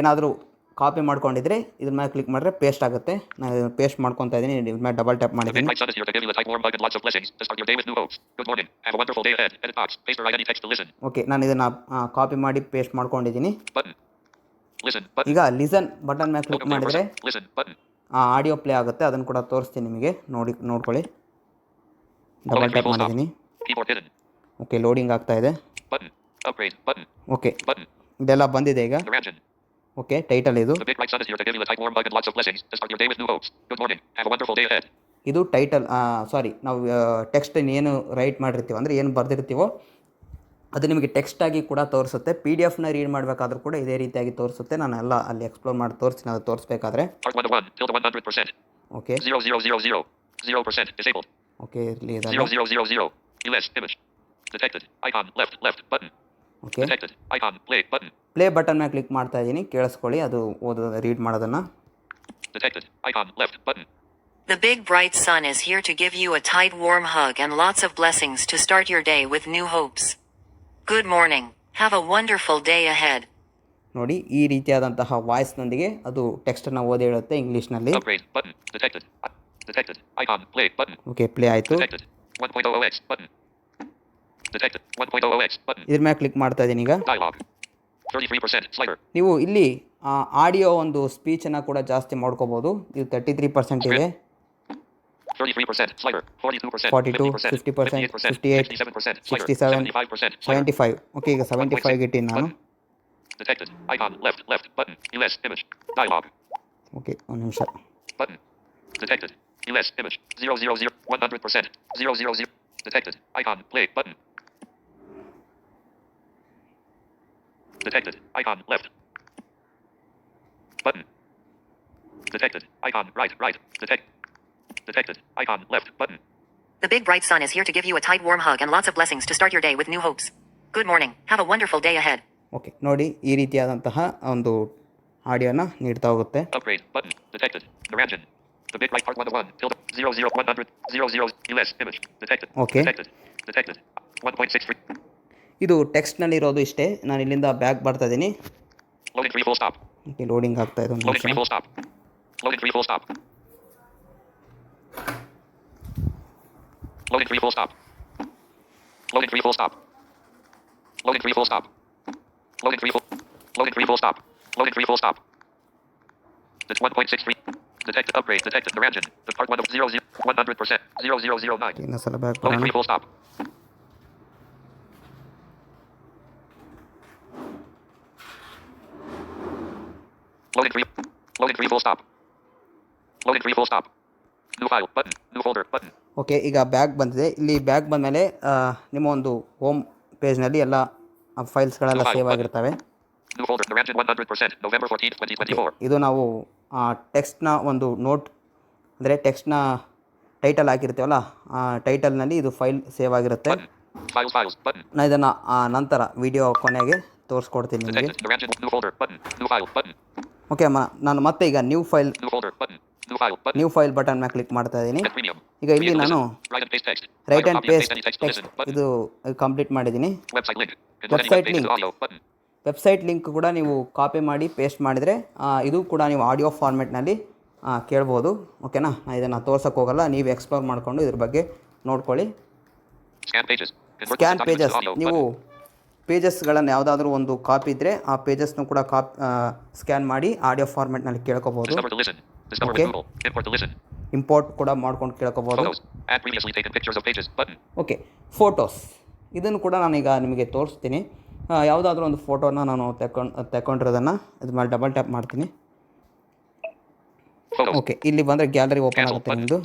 ಏನಾದರೂ ಕಾಪಿ ಮಾಡ್ಕೊಂಡಿದ್ರೆ ಇದ್ರ ಮೇಲೆ ಕ್ಲಿಕ್ ಮಾಡಿದ್ರೆ ಪೇಸ್ಟ್ ಆಗುತ್ತೆ. ನಾನು ಪೇಸ್ಟ್ ಮಾಡ್ಕೊತಾ ಇದ್ದೀನಿ. ಇದ್ರ ಮೇಲೆ ಡಬಲ್ ಟ್ಯಾಪ್ ಮಾಡಿದ್ದೀನಿ. ಓಕೆ ನಾನು ಇದನ್ನು ಕಾಪಿ ಮಾಡಿ ಪೇಸ್ಟ್ ಮಾಡ್ಕೊಂಡಿದ್ದೀನಿ. ಈಗ ಲಿಸನ್ ಬಟನ್ ಮೇಲೆ ಕ್ಲಿಕ್ ಮಾಡಿದ್ರೆ ಆಡಿಯೋ ಪ್ಲೇ ಆಗುತ್ತೆ. ಅದನ್ನು ಕೂಡ ತೋರಿಸ್ತೀನಿ ನಿಮಗೆ. ನೋಡಿ ನೋಡ್ಕೊಳ್ಳಿ. ಡಬಲ್ ಟ್ಯಾಪ್ ಮಾಡಿದ್ದೀನಿ. ಓಕೆ ಲೋಡಿಂಗ್ ಆಗ್ತಾ ಇದೆ. ಓಕೆ ಬಟನ್ ಇದೆಲ್ಲ ಬಂದಿದೆ ಈಗ? ಓಕೆ ಟೈಟಲ್ ಇದು? ಇದು ಟೈಟಲ್ ಸಾರಿ ನಾವು ಟೆಕ್ಸ್ಟ್ ಏನು ರೈಟ್ ಮಾಡಿರ್ತೀವೋ ಅಂದರೆ ಏನು ಬರೆದಿರ್ತೀವೋ ಅದು ನಿಮಗೆ ಟೆಕ್ಸ್ಟ್ ಆಗಿ ಕೂಡ ತೋರಿಸುತ್ತೆ. ಪಿ ಡಿ ಎಫ್ನ ರೀಡ್ ಮಾಡಬೇಕಾದ್ರೂ ಕೂಡ ಇದೇ ರೀತಿಯಾಗಿ ತೋರಿಸುತ್ತೆ. ನಾನು ಎಲ್ಲ ಅಲ್ಲಿ ಎಕ್ಸ್ಪ್ಲೋರ್ ಮಾಡಿ ತೋರಿಸ್ತೀನಿ ಅದು ತೋರಿಸಬೇಕಾದ್ರೆ. ಓಕೆ ಓಕೆ ಇರಲಿ ಇದು Detected. Icon. Left. Left. Button. Okay Detected. Icon. Play. Button. Play button ಮೇಲೆ ಕ್ಲಿಕ್ ಮಾಡ್ತಾ ಇದ್ದೀನಿ ಕೇಳಿಸ್ಕೊಳ್ಳಿ ಅದು ಓದೋದು ರೀಡ್ ಮಾಡೋದನ್ನು Detected. Icon. Left. Button. The big bright sun is here to give you a tight warm hug and lots of blessings to start your day with new hopes. Good morning. Have a wonderful day ahead. ನೋಡಿ ಈ ರೀತಿಯಾದಂತಹ ವಾಯ್ಸ್ನೊಂದಿಗೆ ಅದು ಟೆಕ್ಸ್ಟನ್ನು ಓದಿ ಹೇಳುತ್ತೆ ಇಂಗ್ಲೀಷ್ನಲ್ಲಿ Upgrade. Button. Detected. I- Detected. Icon. Play. Button. Okay play ಆಯಿತು Detected. 1.00x. Button. Detected. 1.00x. Button. ಇದ್ರ ಮೇಲೆ ಕ್ಲಿಕ್ ಮಾಡ್ತಾ ಇದ್ದೀನಿ ಈಗ Dialogue. 33%. Slider. ನೀವು ಇಲ್ಲಿ ಆಡಿಯೋ ಒಂದು ಸ್ಪೀಚನ್ನು ಕೂಡ ಜಾಸ್ತಿ ಮಾಡ್ಕೋಬೋದು ಇದು ತರ್ಟಿ ತ್ರೀ ಪರ್ಸೆಂಟ್ ಇದೆ 33%. Slider. 42%. 42, 50%. 50%, 58%. 58, 67%. 67, 75%. Slider. Seventy five okay ಈಗ ಸೆವೆಂಟಿ ಫೈವ್ಗೆ ಇಟ್ಟಿನಿ ನಾನು Detected. Icon. Left. Left. Button. US. Image. Dialogue. Okay ಒಂದು ನಿಮಿಷ Button. Detected. US. Image. 000. 100%. 000. Detected. Icon. Play. Button. Detected. Icon. Left. Button. Detected. Icon. Right. Right. Detect. Detected. Icon. Left. Button. The big bright sun is here to give you a tight warm hug and lots of blessings to start your day with new hopes. Good morning. Have a wonderful day ahead. Okay ನೋಡಿ ಈ ರೀತಿಯಾದಂತಹ ಒಂದು ಆಡಿಯೋನ ನೀಡ್ತಾ ಹೋಗುತ್ತೆ Upgrade. Button. Detected. Naranjan. The big right part 1 to 1. Tilde. 00. 100. 00. US. Image. Detected. Okay. Detected. Detected. 1.63. ಇದು ಟೆಕ್ಸ್ಟ್ನಲ್ಲಿರೋದು ಇಷ್ಟೇ. ನಾನು ಇಲ್ಲಿಂದ ಬ್ಯಾಕ್ ಬರ್ತಾ ಇದ್ದೀನಿ Loading 3 full stop. Okay loading ಆಗ್ತಾ ಇದೆ ಒಂದು Loading 3 ನಿಮಿಷ full stop. Loading 3 full stop. Loading 3 full stop. Loading 3 full stop. Loading 3 full stop. Loading 3 full. Loading 3 full stop. Loading 3 full stop. It's 1.63. Detected upgrade. Detected Naranjan. The part 1 of 0 0 100%. 0009. ಇನ್ನೊಂದು ಸಲ ಬ್ಯಾಕ್ ಓಕೆ ಈಗ ಬ್ಯಾಗ್ ಬಂದಿದೆ. ಇಲ್ಲಿ ಬ್ಯಾಗ್ ಬಂದ ಮೇಲೆ ನಿಮ್ಮ ಒಂದು ಹೋಮ್ ಪೇಜ್ನಲ್ಲಿ ಎಲ್ಲ ಫೈಲ್ಸ್ಗಳೆಲ್ಲ ಸೇವ್ ಆಗಿರ್ತವೆ. ಇದು ನಾವು ಟೆಕ್ಸ್ಟ್ನ ಒಂದು ನೋಟ್ ಅಂದರೆ ಟೆಕ್ಸ್ಟ್ನ ಟೈಟಲ್ ಹಾಕಿರ್ತೇವಲ್ಲ ಆ ಟೈಟಲ್ನಲ್ಲಿ ಇದು ಫೈಲ್ ಸೇವ್ ಆಗಿರುತ್ತೆ. ನಾನು ಇದನ್ನ ನಂತರ ವಿಡಿಯೋ ಕೊನೆಗೆ ತೋರಿಸ್ಕೊಡ್ತೀನಿ ನಿಮಗೆ. ಓಕೆ ಅಮ್ಮ ನಾನು ಮತ್ತೆ ಈಗ new file new file button ಮೇಲೆ ಕ್ಲಿಕ್ ಮಾಡ್ತಾ ಇದ್ದೀನಿ ಈಗ ಇಲ್ಲಿ ನಾನು ರೈಟ್ ಆ್ಯಂಡ್ ಪೇಸ್ಟ್ ಇದು ಕಂಪ್ಲೀಟ್ ಮಾಡಿದ್ದೀನಿ ವೆಬ್ಸೈಟ್ ಲಿಂಕ್ ವೆಬ್ಸೈಟ್ ಲಿಂಕ್ ಕೂಡ ನೀವು ಕಾಪಿ ಮಾಡಿ ಪೇಸ್ಟ್ ಮಾಡಿದರೆ ಇದು ಕೂಡ ನೀವು ಆಡಿಯೋ ಫಾರ್ಮೆಟ್ನಲ್ಲಿ ಕೇಳ್ಬೋದು. ಓಕೆನಾ ನಾನು ಇದನ್ನು ತೋರ್ಸೋಕ್ಕೆ ಹೋಗಲ್ಲ. ನೀವು ಎಕ್ಸ್ಪ್ಲೋರ್ ಮಾಡಿಕೊಂಡು ಇದ್ರ ಬಗ್ಗೆ ನೋಡ್ಕೊಳ್ಳಿ. ಸ್ಕ್ಯಾನ್ ಪೇಜಸ್ ನೀವು ಪೇಜಸ್ಗಳನ್ನು ಯಾವುದಾದ್ರೂ ಒಂದು ಕಾಪಿ ಇದ್ದರೆ ಆ ಪೇಜಸ್ನು ಕೂಡ ಕಾಪ್ ಸ್ಕ್ಯಾನ್ ಮಾಡಿ ಆಡಿಯೋ ಫಾರ್ಮೆಟ್ನಲ್ಲಿ to listen. ಇಂಪೋರ್ಟ್ ಕೂಡ ಮಾಡ್ಕೊಂಡು ಕೇಳ್ಕೊಬೋದು. ಓಕೆ ಫೋಟೋಸ್ ಇದನ್ನು ಕೂಡ ನಾನೀಗ ನಿಮಗೆ ತೋರಿಸ್ತೀನಿ. ಯಾವುದಾದ್ರೂ ಒಂದು ಫೋಟೋನ ನಾನು ತಕೊಂಡು ತೆಕೊಂಡಿರೋದನ್ನು ಇದು ಮೇಲೆ ಡಬಲ್ ಟ್ಯಾಪ್ ಮಾಡ್ತೀನಿ. ಓಕೆ ಇಲ್ಲಿ ಬಂದ್ರೆ ಗ್ಯಾಲರಿ ಓಪನ್ ಆಗುತ್ತೆ ನಿಮ್ದು.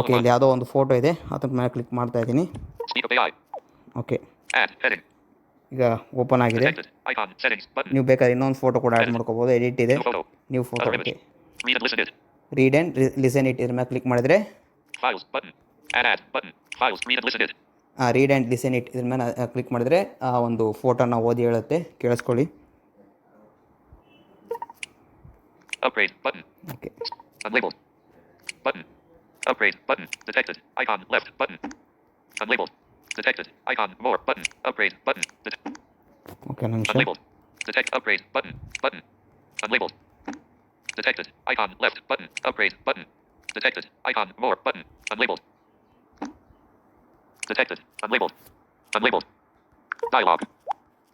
ಓಕೆ ಇಲ್ಲಿ ಯಾವುದೋ ಒಂದು ಫೋಟೋ ಇದೆ. ಅದಕ್ಕೆ ಮೇಲೆ ಕ್ಲಿಕ್ ಮಾಡ್ತಾ ಇದ್ದೀನಿ. ಓಕೆ ಈಗ ಓಪನ್ ಆಗಿದೆ. ನೀವು ಬೇಕಾದ್ರೆ ಇನ್ನೊಂದು ಫೋಟೋ ಕೂಡ ಆ್ಯಡ್ ಮಾಡ್ಕೋಬೋದು. ಎಡಿಟ್ ಇದೆ. New photo okay read and listen it ಇದ್ರ ಮೇಲೆ ಕ್ಲಿಕ್ ಮಾಡಿದ್ರೆ ರೀಡ್ ಅಂಡ್ ಲಿಸನ್ ಇಟ್ ಇದ್ರ ಮೇಲೆ ಕ್ಲಿಕ್ ಮಾಡಿದ್ರೆ ಆ ಒಂದು ಫೋಟೋನ ಓದಿ ಹೇಳುತ್ತೆ. ಕೇಳಿಸ್ಕೊಳ್ಳಿ. Upgrade button. Okay. Unlabeled. Button. Upgrade button. Detected. Icon left button. Unlabeled. Detected. Icon more button. Upgrade button. Det- okay, I'm. Unlabeled. Detect upgrade button. Button. Unlabeled. Detected. Icon left button. Upgrade button. Detected. Icon more button. Unlabeled. Detected. Unlabeled. Unlabeled. Dialog.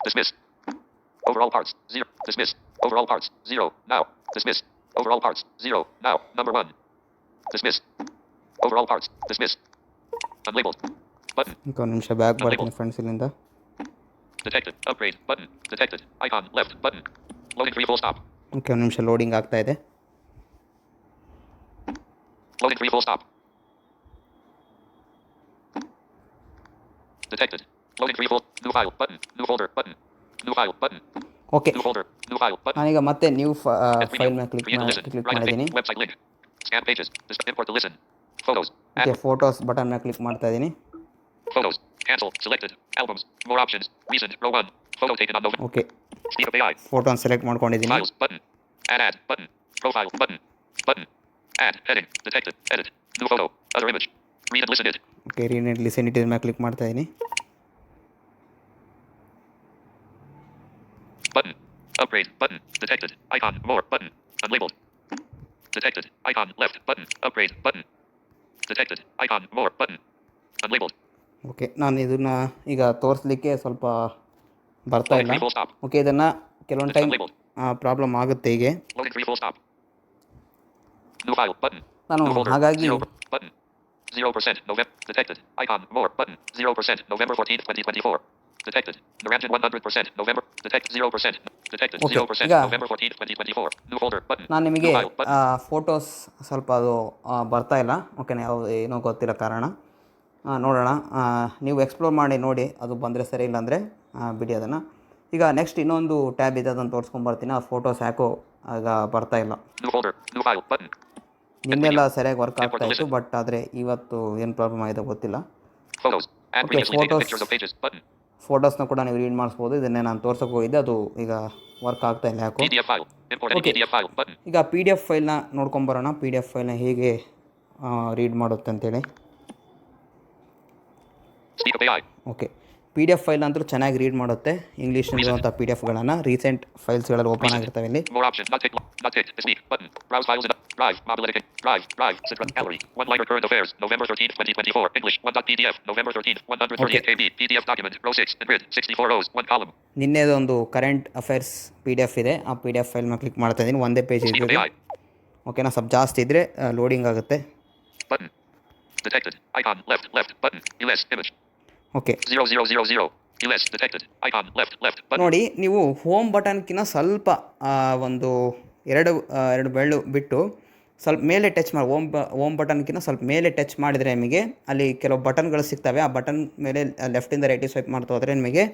Dismiss. Overall parts. Zero. Dismiss. Overall parts. Zero. Now. Dismiss. Overall parts. Zero. Now. Number one. Dismiss. Overall parts. Dismiss. Unlabeled. Button. ಈಗ ಒಂದು ನಿಮಿಷ ಬ್ಯಾಗ್ ಬರ್ತೀನಿ ಫ್ರೆಂಡ್ಸ್ ಇಲ್ಲಿಂದ Detected. Upgrade. Button. Detected. Icon. Left. Button. Loading free full stop. Okay ಒಂದು ನಿಮಿಷ ಲೋಡಿಂಗ್ ಆಗ್ತಾ ಇದೆ Loading free full stop. Detected. Loading free full. New file. Button. New folder. Button. New file. Button. Okay ನಾನೀಗ ಮತ್ತೆ ನ್ಯೂ ಫೈಲ್ ಮೇಲೆ ಕ್ಲಿಕ್ ಕ್ಲಿಕ್ ಮಾಡಿದ್ದೀನಿ ಫೋಟೋಸ್ ಬಟನ್ ಮೇಲೆ ಕ್ಲಿಕ್ ಮಾಡ್ತಾ ಇದೀನಿ. Photos cancel selected albums more options recent photo taken okay photon select ಮಾಡ್ಕೊಂಡಿದ್ದೀನಿ files button add add button button button edit detected edit new photo other image it listen it ಮೇಲೆ ಕ್ಲಿಕ್ ಮಾಡ್ತಾ ಇದ್ದೀನಿ Button. Upgrade. Button. Detected. Icon. More. Button. Unlabeled. Detected. Icon. Left. Button. Upgrade. Button. Detected. Icon. More. Button. Unlabeled. Okay ನಾನು ಇದನ್ನು ಈಗ ತೋರಿಸ್ಲಿಕ್ಕೆ ಸ್ವಲ್ಪ ಬರ್ತಾ Loading ಇಲ್ಲ free full stop. ಓಕೆ ಇದನ್ನು ಕೆಲವೊಂದು It's ಟೈಮ್ unlabeled. ಪ್ರಾಬ್ಲಮ್ ಆಗುತ್ತೆ ಹೀಗೆ Loading free full stop. New file. Button. ನಾನು New folder. ಹಾಗಾಗಿ Zero. Button. Zero percent. November. Detected. Icon. More. Button. Zero percent. November fourteenth, twenty twenty four. Detected. The hundred percent. November. Detect 0%. Detected. Okay, Zero percent. ಈಗ- November fourteenth, twenty twenty four. New folder. Button. ನಾನು ನಿಮಗೆ. ಫೋಟೋಸ್ ಸ್ವಲ್ಪ ಅದು ಬರ್ತಾ ಇಲ್ಲ ಓಕೆನಾ ಯಾವುದು ಏನೋ ಗೊತ್ತಿಲ್ಲ ಕಾರಣ ನೋಡೋಣ ನೀವು ಎಕ್ಸ್ಪ್ಲೋರ್ ಮಾಡಿ ನೋಡಿ ಅದು ಬಂದರೆ ಸರಿ ಇಲ್ಲ ಅಂದರೆ ಬಿಡಿ ಅದನ್ನು ಈಗ ನೆಕ್ಸ್ಟ್ ಇನ್ನೊಂದು ಟ್ಯಾಬ್ ಇದೆ ಅದನ್ನು ತೋರಿಸ್ಕೊಂಬರ್ತೀನಿ ಆ ಫೋಟೋಸ್ ಯಾಕೋ ಆಗ ಬರ್ತಾ ಇಲ್ಲ. ನಿನ್ನೆಲ್ಲ ಸರಿಯಾಗಿ ವರ್ಕ್ ಆಗ್ತಾ ಇತ್ತು ಬಟ್ ಆದರೆ ಇವತ್ತು ಏನು ಪ್ರಾಬ್ಲಮ್ ಆಗಿದೆ ಗೊತ್ತಿಲ್ಲ ಫೋಟೋಸ್ನ ಕೂಡ ನೀವು ರೀಡ್ ಮಾಡಿಸ್ಬೋದು. ಇದನ್ನೇ ನಾನು ತೋರ್ಸೋಕೆ ಹೋಗಿದ್ದೆ. ಅದು ಈಗ ವರ್ಕ್ ಆಗ್ತಾ ಇಲ್ಲ ಯಾಕೋ. ಈಗ ಪಿ ಡಿ ಎಫ್ ಫೈಲ್ನ ನೋಡ್ಕೊಂಬರೋಣ ಪಿ ಡಿ ಎಫ್ ಫೈಲ್ನ ಹೇಗೆ ರೀಡ್ ಮಾಡುತ್ತೆ ಅಂತೇಳಿ okay P D F file ಅಂದ್ರೂ ಚೆನ್ನಾಗಿ ರೀಡ್ ಮಾಡುತ್ತೆ. ಇಂಗ್ಲೀಷ್ ಅಲ್ಲಿರುವಂತಹ ಪಿ ಡಿ ಎಫ್ ಗಳನ್ನ ರೀಸೆಂಟ್ ಫೈಲ್ಸ್ಗಳಲ್ಲಿ ಓಪನ್ ಆಗಿರ್ತವೆ ಇಲ್ಲಿ. ನಿನ್ನೆ ಒಂದು current affairs P D F ಇದೆ. ಆ P D F file click ಮಾಡ್ತಾ ಇದ್ದೀನಿ. ಒಂದೇ ಪೇಜ್ ಓಕೆನಾ ಸ್ವಲ್ಪ ಜಾಸ್ತಿ ಇದ್ರೆ ಲೋಡಿಂಗ್ ಆಗುತ್ತೆ. Detected. Icon. Left. Left. Button. Us image. Okay 0000. US detected. Icon left left button. ನೋಡಿ ನೀವು ಹೋಮ್ ಬಟನ್ಕಿನ್ನ ಸ್ವಲ್ಪ ಒಂದು ಎರಡು ಎರಡು ಬೆಳ್ಳು ಬಿಟ್ಟು ಸ್ವಲ್ಪ ಮೇಲೆ ಟಚ್ ಮಾಡಿ ಓಮ್ ಬ ಓಮ್ ಬಟನ್ಕಿಂತ ಸ್ವಲ್ಪ ಮೇಲೆ ಟಚ್ ಮಾಡಿದರೆ ನಿಮಗೆ ಅಲ್ಲಿ ಕೆಲವು ಬಟನ್ಗಳು ಸಿಗ್ತವೆ ಆ ಬಟನ್ ಮೇಲೆ ಲೆಫ್ಟಿಂದ ರೈಟಿಗೆ ಸ್ವೈಪ್ ಮಾಡ್ತಾ ಹೋದರೆ ನಿಮಗೆ.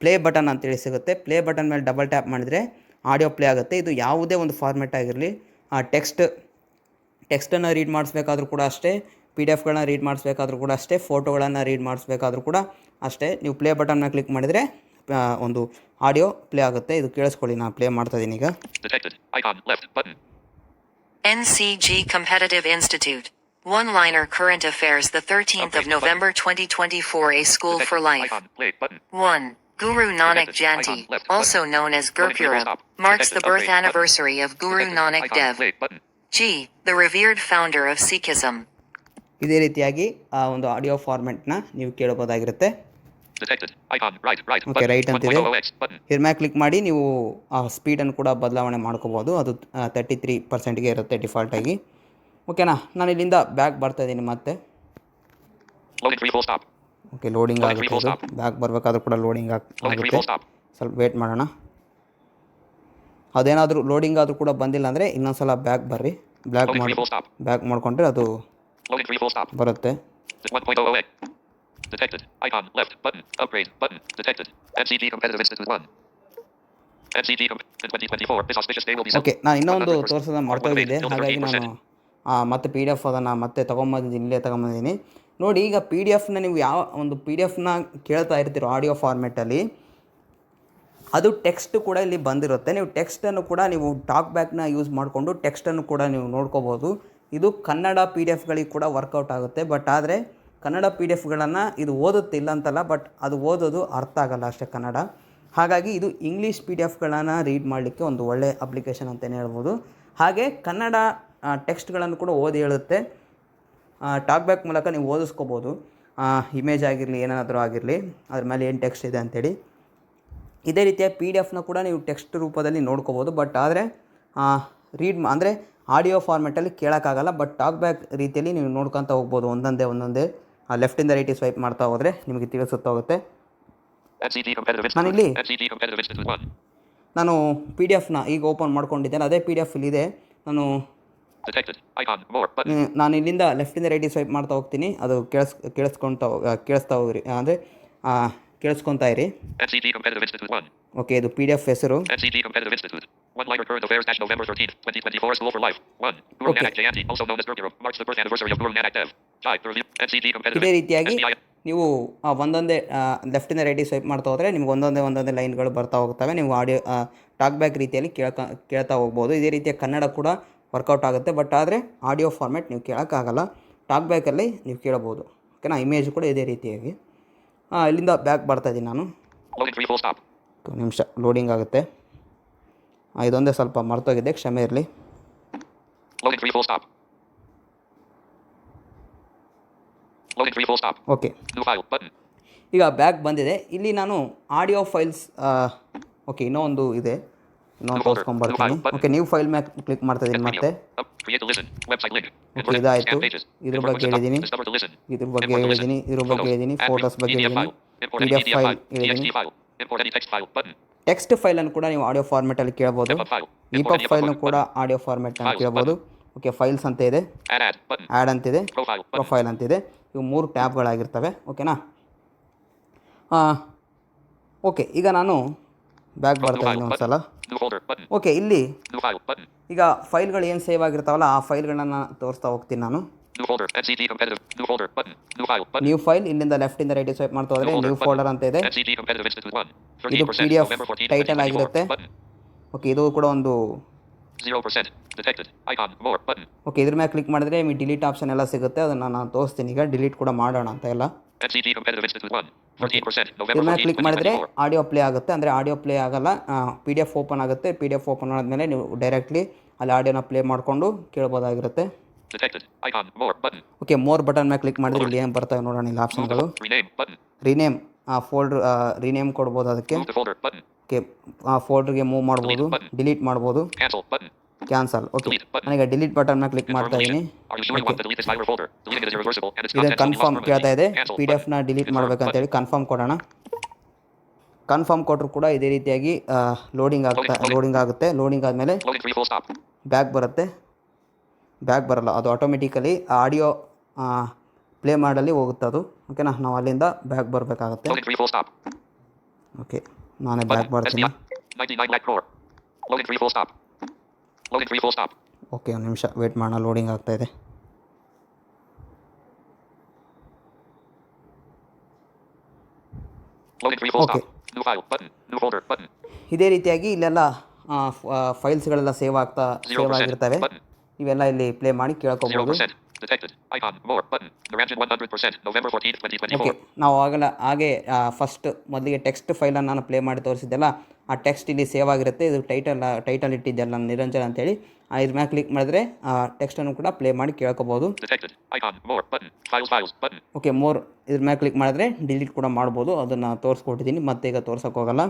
ಪ್ಲೇ ಬಟನ್ ಅಂತೇಳಿ ಸಿಗುತ್ತೆ ಪ್ಲೇ ಬಟನ್ ಮೇಲೆ ಡಬಲ್ ಟ್ಯಾಪ್ ಮಾಡಿದರೆ ಆಡಿಯೋ ಪ್ಲೇ ಆಗುತ್ತೆ ಇದು ಯಾವುದೇ ಒಂದು ಫಾರ್ಮೆಟ್ ಆಗಿರಲಿ ಆ ಟೆಕ್ಸ್ಟ್ ಟೆಕ್ಸ್ಟನ್ನು ರೀಡ್ ಮಾಡಿಸ್ಬೇಕಾದ್ರೂ ಕೂಡ ಅಷ್ಟೇ ಪಿ ಡಿ ಎಫ್ಗಳನ್ನ ರೀಡ್ ಮಾಡಿಸ್ಬೇಕಾದ್ರೂ ಕೂಡ ಅಷ್ಟೇ ಫೋಟೋಗಳನ್ನು ರೀಡ್ ಮಾಡಿಸ್ಬೇಕಾದ್ರೂ ಕೂಡ ಅಷ್ಟೇ ನೀವು ಪ್ಲೇ ಬಟನ್ನ ಕ್ಲಿಕ್ ಮಾಡಿದರೆ ಒಂದು ಆಡಿಯೋ ಪ್ಲೇ ಆಗುತ್ತೆ ಇದು ಕೇಳಿಸ್ಕೊಳ್ಳಿ ನಾನು ಪ್ಲೇ ಮಾಡ್ತಾ ಇದ್ದೀನಿ ಈಗ Competitive Institute. One liner current affairs, the 13th of November 2024, A School for Life. Icon 1. Guru Nanak. Janti, also known as Gurpurab, marks the birth anniversary of Guru. Nanak Dev. G. The revered founder of Sikhism. ಇದೇ ರೀತಿಯಾಗಿ ಆ ಒಂದು ಆಡಿಯೋ ಫಾರ್ಮೆಟ್ನ ನೀವು ಕೇಳಬಹುದಾಗಿರುತ್ತೆ. Okay write. ಅಂತಿದೆ. 1.0x ಇದ್ರ ಮೇಲೆ ಕ್ಲಿಕ್ ಮಾಡಿ ನೀವು ಆ ಸ್ಪೀಡನ್ನು ಕೂಡ ಬದಲಾವಣೆ ಮಾಡ್ಕೋಬೋದು. ಅದು ತರ್ಟಿ ತ್ರೀ ಪರ್ಸೆಂಟ್ಗೆ ಇರುತ್ತೆ ಡಿಫಾಲ್ಟಾಗಿ ಓಕೆನಾ ನಾನು ಇಲ್ಲಿಂದ ಬ್ಯಾಕ್ ಬರ್ತಾ ಇದ್ದೀನಿ ಮತ್ತೆ. ಓಕೆ ಲೋಡಿಂಗ್ ಆಗುತ್ತೆ ಬ್ಯಾಕ್ ಬರಬೇಕಾದ್ರೂ ಕೂಡ ಲೋಡಿಂಗ್ ಆಗ್ ಆಗುತ್ತೆ. ಸ್ವಲ್ಪ ವೇಟ್ ಮಾಡೋಣ. ಅದೇನಾದರೂ ಲೋಡಿಂಗ್ ಆದರೂ ಕೂಡ ಬಂದಿಲ್ಲ ಅಂದರೆ ಇನ್ನೊಂದ್ಸಲ ಬ್ಯಾಕ್ ಬರ್ರಿ. ಬ್ಯಾಕ್ ಮಾಡಿ. ಬ್ಯಾಕ್ ಮಾಡಿಕೊಂಡ್ರೆ ಅದು Loading free full stop. ಬರುತ್ತೆ Detected. Icon left button. Upgrade button. Detected. MCG Competitive Institute 1. MCG Com- 2024. This auspicious day will be okay ನಾನು ಇನ್ನೊಂದು 100% ತೋರಿಸೋದ till ಹಾಗಾಗಿ 13%. ನಾನು ಮತ್ತೆ ಪಿ ಡಿ ಎಫ್ ಅದನ್ನು ಮತ್ತೆ ತೊಗೊಂಬಂದಿದ್ದೀನಿ ಇಲ್ಲೇ ತೊಗೊಂಬಂದಿದ್ದೀನಿ ನೋಡಿ ಈಗ ಪಿ ಡಿ ಎಫ್ನ ನೀವು ಯಾವ ಒಂದು ಪಿ ಡಿ ಎಫ್ನ ಕೇಳ್ತಾ ಇರ್ತೀರೋ ಆಡಿಯೋ ಫಾರ್ಮೆಟಲ್ಲಿ ಅದು ಟೆಕ್ಸ್ಟ್ ಕೂಡ ಇಲ್ಲಿ ಬಂದಿರುತ್ತೆ ನೀವು ಟೆಕ್ಸ್ಟನ್ನು ಕೂಡ ನೀವು ಟಾಕ್ ಬ್ಯಾಕ್ನ ಯೂಸ್ ಮಾಡಿಕೊಂಡು ಟೆಕ್ಸ್ಟನ್ನು ಕೂಡ ನೀವು ನೋಡ್ಕೋಬೋದು ಇದು ಕನ್ನಡ ಪಿ ಡಿ ಎಫ್ಗಳಿಗೆ ಕೂಡ ವರ್ಕೌಟ್ ಆಗುತ್ತೆ. ಬಟ್ ಆದರೆ ಕನ್ನಡ ಪಿ ಡಿ ಎಫ್ಗಳನ್ನು ಇದು ಓದುತ್ತಿಲ್ಲ ಅಂತಲ್ಲ ಬಟ್ ಅದು ಓದೋದು ಅರ್ಥ ಆಗಲ್ಲ ಅಷ್ಟೇ ಕನ್ನಡ. ಹಾಗಾಗಿ ಇದು ಇಂಗ್ಲೀಷ್ ಪಿ ಡಿ ಎಫ್ಗಳನ್ನು ರೀಡ್ ಮಾಡಲಿಕ್ಕೆ ಒಂದು ಒಳ್ಳೆಯ ಅಪ್ಲಿಕೇಶನ್ ಅಂತಲೇ ಹೇಳ್ಬೋದು. ಹಾಗೆ ಕನ್ನಡ ಟೆಕ್ಸ್ಟ್ಗಳನ್ನು ಕೂಡ ಓದಿ ಹೇಳುತ್ತೆ. ಟಾಕ್ ಬ್ಯಾಕ್ ಮೂಲಕ ನೀವು ಓದಿಸ್ಕೋಬೋದು. ಇಮೇಜ್ ಆಗಿರಲಿ, ಏನಾದರೂ ಆಗಿರಲಿ, ಅದ್ರ ಮೇಲೆ ಏನು ಟೆಕ್ಸ್ಟ್ ಇದೆ ಅಂತೇಳಿ. ಇದೇ ರೀತಿಯ ಪಿ ಡಿ ಎಫ್ನ ಕೂಡ ನೀವು ಟೆಕ್ಸ್ಟ್ ರೂಪದಲ್ಲಿ ನೋಡ್ಕೋಬೋದು. ಬಟ್ ಆದರೆ ರೀಡ್ ಅಂದರೆ ಆಡಿಯೋ ಫಾರ್ಮೆಟಲ್ಲಿ ಕೇಳೋಕ್ಕಾಗಲ್ಲ ಬಟ್ ಟಾಕ್ ಬ್ಯಾಕ್ ರೀತಿಯಲ್ಲಿ ನೀವು ನೋಡ್ಕೊತ ಹೋಗ್ಬೋದು. ಒಂದೊಂದೇ ಒಂದೊಂದೇ ಲೆಫ್ಟಿಂದ ರೈಟಿ ಸ್ವೈಪ್ ಮಾಡ್ತಾ ಹೋದರೆ ನಿಮಗೆ ತಿಳಿಸುತ್ತಾ ಹೋಗುತ್ತೆ ನಾನಿಲ್ಲಿ ನಾನು Institute. ಇಲ್ಲಿ- NCG Competitive Institute 1. ನಾನು ಪಿ ಡಿ ಎಫ್ನ ಈಗ ಓಪನ್ ಮಾಡ್ಕೊಂಡಿದ್ದೇನೆ. ಅದೇ ಪಿ ಡಿ ಎಫ್ ಇಲ್ಲಿದೆ ನಾನು ನಾನು ಇಲ್ಲಿಂದ ಲೆಫ್ಟಿಂದ ರೈಟಿಗೆ ಸ್ವೈಪ್ ಮಾಡ್ತಾ ಹೋಗ್ತೀನಿ. ಅದು ಕೇಳಿಸ್ ಕೇಳಿಸ್ಕೊಳ್ತಾ ಹೋಗ್- ಆ, ಕೇಳಿಸ್ತಾ ಹೋಗ್ರಿ. ಅಂದರೆ ಕೇಳಿಸ್ಕೊತಾ ಇರಿ NCG Competitive Institute 1. ಓಕೆ ಇದು ಪಿ ಡಿ ಎಫ್ ಹೆಸರು NCG Competitive Institute. One liner current affairs dash November 13th, 2024 School for Life. 1. Guru Okay. Nanak Jayanti, also known as Gurpurab, marks the birth anniversary of Guru Nanak Dev. Jai, the review. Competitive ಇದೇ ರೀತಿಯಾಗಿ ನೀವು ಒಂದೊಂದೇ ಲೆಫ್ಟಿಂದ ರೈಟಿ ಸ್ವೈಪ್ ಮಾಡ್ತಾ ಹೋದರೆ ನಿಮ್ಗೆ ಒಂದೊಂದೇ ಒಂದೊಂದೇ ಲೈನ್ಗಳು ಬರ್ತಾ ಹೋಗ್ತವೆ ನೀವು ಆಡಿಯೋ ಟಾಕ್ ಬ್ಯಾಕ್ ರೀತಿಯಲ್ಲಿ ಕೇಳ್ಕ ಕೇಳ್ತಾ ಹೋಗ್ಬೋದು ಇದೇ ರೀತಿಯ ಕನ್ನಡ ಕೂಡ ವರ್ಕೌಟ್ ಆಗುತ್ತೆ ಬಟ್ ಆದರೆ ಆಡಿಯೋ ಫಾರ್ಮೆಟ್ ನೀವು ಕೇಳೋಕ್ಕಾಗಲ್ಲ ಟಾಕ್ ಬ್ಯಾಕಲ್ಲಿ ನೀವು ಕೇಳಬೋದು ಓಕೆನಾ ಇಮೇಜ್ ಕೂಡ ಇದೇ ರೀತಿಯಾಗಿ ಆ, ಇಲ್ಲಿಂದ ಬ್ಯಾಕ್ ಬರ್ತಾ ಇದ್ದೀನಿ ನಾನು. ನಿಮಿಷ ಲೋಡಿಂಗ್ ಆಗುತ್ತೆ. ಇದೊಂದೇ ಸ್ವಲ್ಪ ಮರ್ತೋಗಿದ್ದೆ ಕ್ಷಮೆ ಇರಲಿ. ಓಕೆ. ಈಗ ಬ್ಯಾಕ್ ಬಂದಿದೆ. ಇಲ್ಲಿ ನಾನು ಆಡಿಯೋ ಫೈಲ್ಸ್ ಓಕೆ ಇನ್ನೂ ಒಂದು ಇದೆ. ಇನ್ನೊಂದು ತೋರಿಸ್ಕೊಂಬರ್ತೀನಿ ಓಕೆ ನೀವು ಫೈಲ್ ಮ್ಯಾಕ್ ಕ್ಲಿಕ್ ಮಾಡ್ತಾ ಇದ್ದೀನಿ ಮತ್ತೆ. ಯಾಕೆ ದುಡ್ಡೆ ವೆಬ್ಸೈಟ್ ಲಿಂಕ್ ಇದು ಕೂಡ ಕೇಳಿದೀನಿ ಇದು ಬಗ್ಗೆ ಕೇಳಿದೀನಿ ಫೋಟೋಸ್ ಬಗ್ಗೆ ಫೈಲ್ ಕೇಳಿದೀನಿ ಎಕ್ಸ್‌ಟೋ ಫೈಲ್ ಅನ್ನು ಕೂಡ ನೀವು ಆಡಿಯೋ ಫಾರ್ಮ್ಯಾಟ್ ಅಲ್ಲಿ ಕೇಳಬಹುದು ಹಿಪ್‌ಕ್ ಫೈಲ್ ಕೂಡ ಆಡಿಯೋ ಫಾರ್ಮೆಟ್ ಅಂತ ಕೇಳಬಹುದು ಓಕೆ ಫೈಲ್ಸ್ ಅಂತ ಇದೆ. ಆ್ಯಡ್ ಅಂತ ಇದೆ. ಪ್ರೊಫೈಲ್ ಅಂತ ಇದೆ. ಇವು ಮೂರು ಟ್ಯಾಬ್ಗಳಾಗಿರ್ತವೆ ಓಕೆನಾ ಆ ಓಕೆ ಈಗ ನಾನು ಬ್ಯಾಕ್ ಬರ್ತೀನಿ ಇನ್ನೊಮ್ಮೆ ಓಕೆ ಇಲ್ಲಿ ಈಗ ಫೈಲ್ಗಳು ಏನು ಸೇವ್ ಆಗಿರ್ತಾವಲ್ಲ ಆ ಫೈಲ್ಗಳನ್ನ ತೋರಿಸ್ತಾ ಹೋಗ್ತೀನಿ ನಾನು. ನ್ಯೂ ಫೈಲ್ ಇಲ್ಲಿಂದ ಲೆಫ್ಟಿಂದ ರೈಟ್ ಸ್ವೈಪ್ ಮಾಡ್ತಾ ಹೋದ್ರೆ ನ್ಯೂ ಫೋಲ್ಡರ್ ಅಂತ ಇದೆ NCG competitive institute 1. ಇದು 13% PDF November 14, title 2024. ಆಗಿರುತ್ತೆ. ಓಕೆ ಇದು ಕೂಡ ಒಂದು 0%. Detected. Icon. More. ಓಕೆ ಇದ್ರ ಮೇಲೆ ಕ್ಲಿಕ್ ಮಾಡಿದ್ರೆ ನಿಮಗೆ ಡಿಲೀಟ್ ಆಪ್ಷನ್ ಎಲ್ಲ ಸಿಗುತ್ತೆ ಅದನ್ನು ನಾನು ತೋರಿಸ್ತೀನಿ ಈಗ ಡಿಲೀಟ್ ಕೂಡ ಮಾಡೋಣ ಅಂತ ಎಲ್ಲ NCG competitive institute 1. 13% November ಮೇಲೆ 14, ಕ್ಲಿಕ್ ಮಾಡಿದ್ರೆ ಆಡಿಯೋ ಪ್ಲೇ ಆಗುತ್ತೆ ಅಂದರೆ ಆಡಿಯೋ ಪ್ಲೇ ಆಗಲ್ಲ ಪಿ ಡಿ ಎಫ್ ಓಪನ್ ಆಗುತ್ತೆ ಪಿ ಡಿ ಎಫ್ ಓಪನ್ ಆದಮೇಲೆ ನೀವು ಡೈರೆಕ್ಟ್ಲಿ ಅಲ್ಲಿ ಆಡಿಯೋನ ಪ್ಲೇ ಮಾಡಿಕೊಂಡು ಕೇಳ್ಬೋದಾಗಿರುತ್ತೆ. ಓಕೆ ಮೋರ್ ಬಟನ್ ಮೇಲೆ ಕ್ಲಿಕ್ ಮಾಡಿದ್ರೆ ಇಲ್ಲಿ ಏನು ಬರ್ತವೆ ನೋಡೋಣ ಇಲ್ಲಿ ಆಪ್ಷನ್ಗಳು. ರಿನೇಮ್ ಫೋಲ್ಡ್ರ್ ರಿನೇಮ್ ಕೊಡ್ಬೋದು ಅದಕ್ಕೆ. ಓಕೆ ಆ ಫೋಲ್ಡ್ರಿಗೆ ಮೂವ್ ಮಾಡ್ಬೋದು ಡಿಲೀಟ್ ಮಾಡ್ಬೋದು. ಕ್ಯಾನ್ಸಲ್ ಓಕೆ ನನಗೆ ಡಿಲೀಟ್ ಬಟನ್ ಕ್ಲಿಕ್ ಮಾಡ್ತಾ ಇದ್ದೀನಿ ಇದನ್ನು ಕನ್ಫರ್ಮ್ ಕೇಳ್ತಾ ಇದೆ. ಪಿ ಡಿ ಎಫ್ನ ಡಿಲೀಟ್ ಮಾಡ್ಬೇಕಂತೇಳಿ ಕನ್ಫರ್ಮ್ ಕೊಡೋಣ. ಕನ್ಫರ್ಮ್ ಕೊಟ್ಟರು ಕೂಡ ಇದೇ ರೀತಿಯಾಗಿ ಲೋಡಿಂಗ್ ಆಗುತ್ತೆ ಲೋಡಿಂಗ್ ಆಗುತ್ತೆ. ಲೋಡಿಂಗ್ ಆದಮೇಲೆ ಬ್ಯಾಕ್ ಬರುತ್ತೆ. ಬ್ಯಾಕ್ ಬರಲ್ಲ. ಅದು ಆಟೋಮೆಟಿಕಲಿ ಆಡಿಯೋ ಪ್ಲೇ ಮಾಡಲ್ಲಿ ಹೋಗುತ್ತೆ ಅದು. ಓಕೆನಾ ನಾವು ಅಲ್ಲಿಂದ ಬ್ಯಾಕ್ ಬರಬೇಕಾಗುತ್ತೆ. ಓಕೆ ನಾನೇ ಬ್ಯಾಕ್ ಬರ್ತೀನಿ ಓಕೆ ಒಂದು ನಿಮಿಷ ವೇಟ್ ಮಾಡೋಣ ಲೋಡಿಂಗ್ ಆಗ್ತಾ ಇದೆ okay 3 full Okay. stop. New file. Button. New folder. Button. ಇದೇ ರೀತಿಯಾಗಿ ಇಲ್ಲೆಲ್ಲ ಫೈಲ್ಸ್ಗಳೆಲ್ಲ ಸೇವ್ ಆಗ್ತಾ ಸೇವ್ ಆಗಿರ್ತವೆ. ಇವೆಲ್ಲ ಇಲ್ಲಿ ಪ್ಲೇ ಮಾಡಿ ಕೇಳ್ಕೊಬೋದು 0%. Detected. Icon. More. Button. Naranjan 100%. November 14th, 2024. Okay ನಾವು ಆಗಲ್ಲ ಹಾಗೆ ಫಸ್ಟ್ ಮೊದಲಿಗೆ ಟೆಕ್ಸ್ಟ್ ಫೈಲನ್ನು ನಾನು ಪ್ಲೇ ಮಾಡಿ ತೋರಿಸಿದ್ದೆಲ್ಲ ಆ ಟೆಕ್ಸ್ಟ್ ಇಲ್ಲಿ ಸೇವ್ ಆಗಿರುತ್ತೆ. ಇದು ಟೈಟಲ್ ಟೈಟಲ್ ಇಟ್ಟಿದ್ದೆಲ್ಲ ನಿರಂಜನ್ ಅಂತೇಳಿ. ಇದ್ರ ಮೇಲೆ ಕ್ಲಿಕ್ ಮಾಡಿದ್ರೆ ಆ ಟೆಕ್ಸ್ಟನ್ನು ಕೂಡ ಪ್ಲೇ ಮಾಡಿ ಕೇಳ್ಕೊಬೋದು. ಓಕೆ ಮೋರ್ ಇದ್ರ ಮ್ಯಾಲೆ ಕ್ಲಿಕ್ ಮಾಡಿದ್ರೆ ಡಿಲೀಟ್ ಕೂಡ ಮಾಡ್ಬೋದು. ಅದನ್ನು ತೋರಿಸ್ಕೊಟ್ಟಿದ್ದೀನಿ ಮತ್ತೆ ಈಗ ತೋರ್ಸೋಕೆ ಹೋಗಲ್ಲ.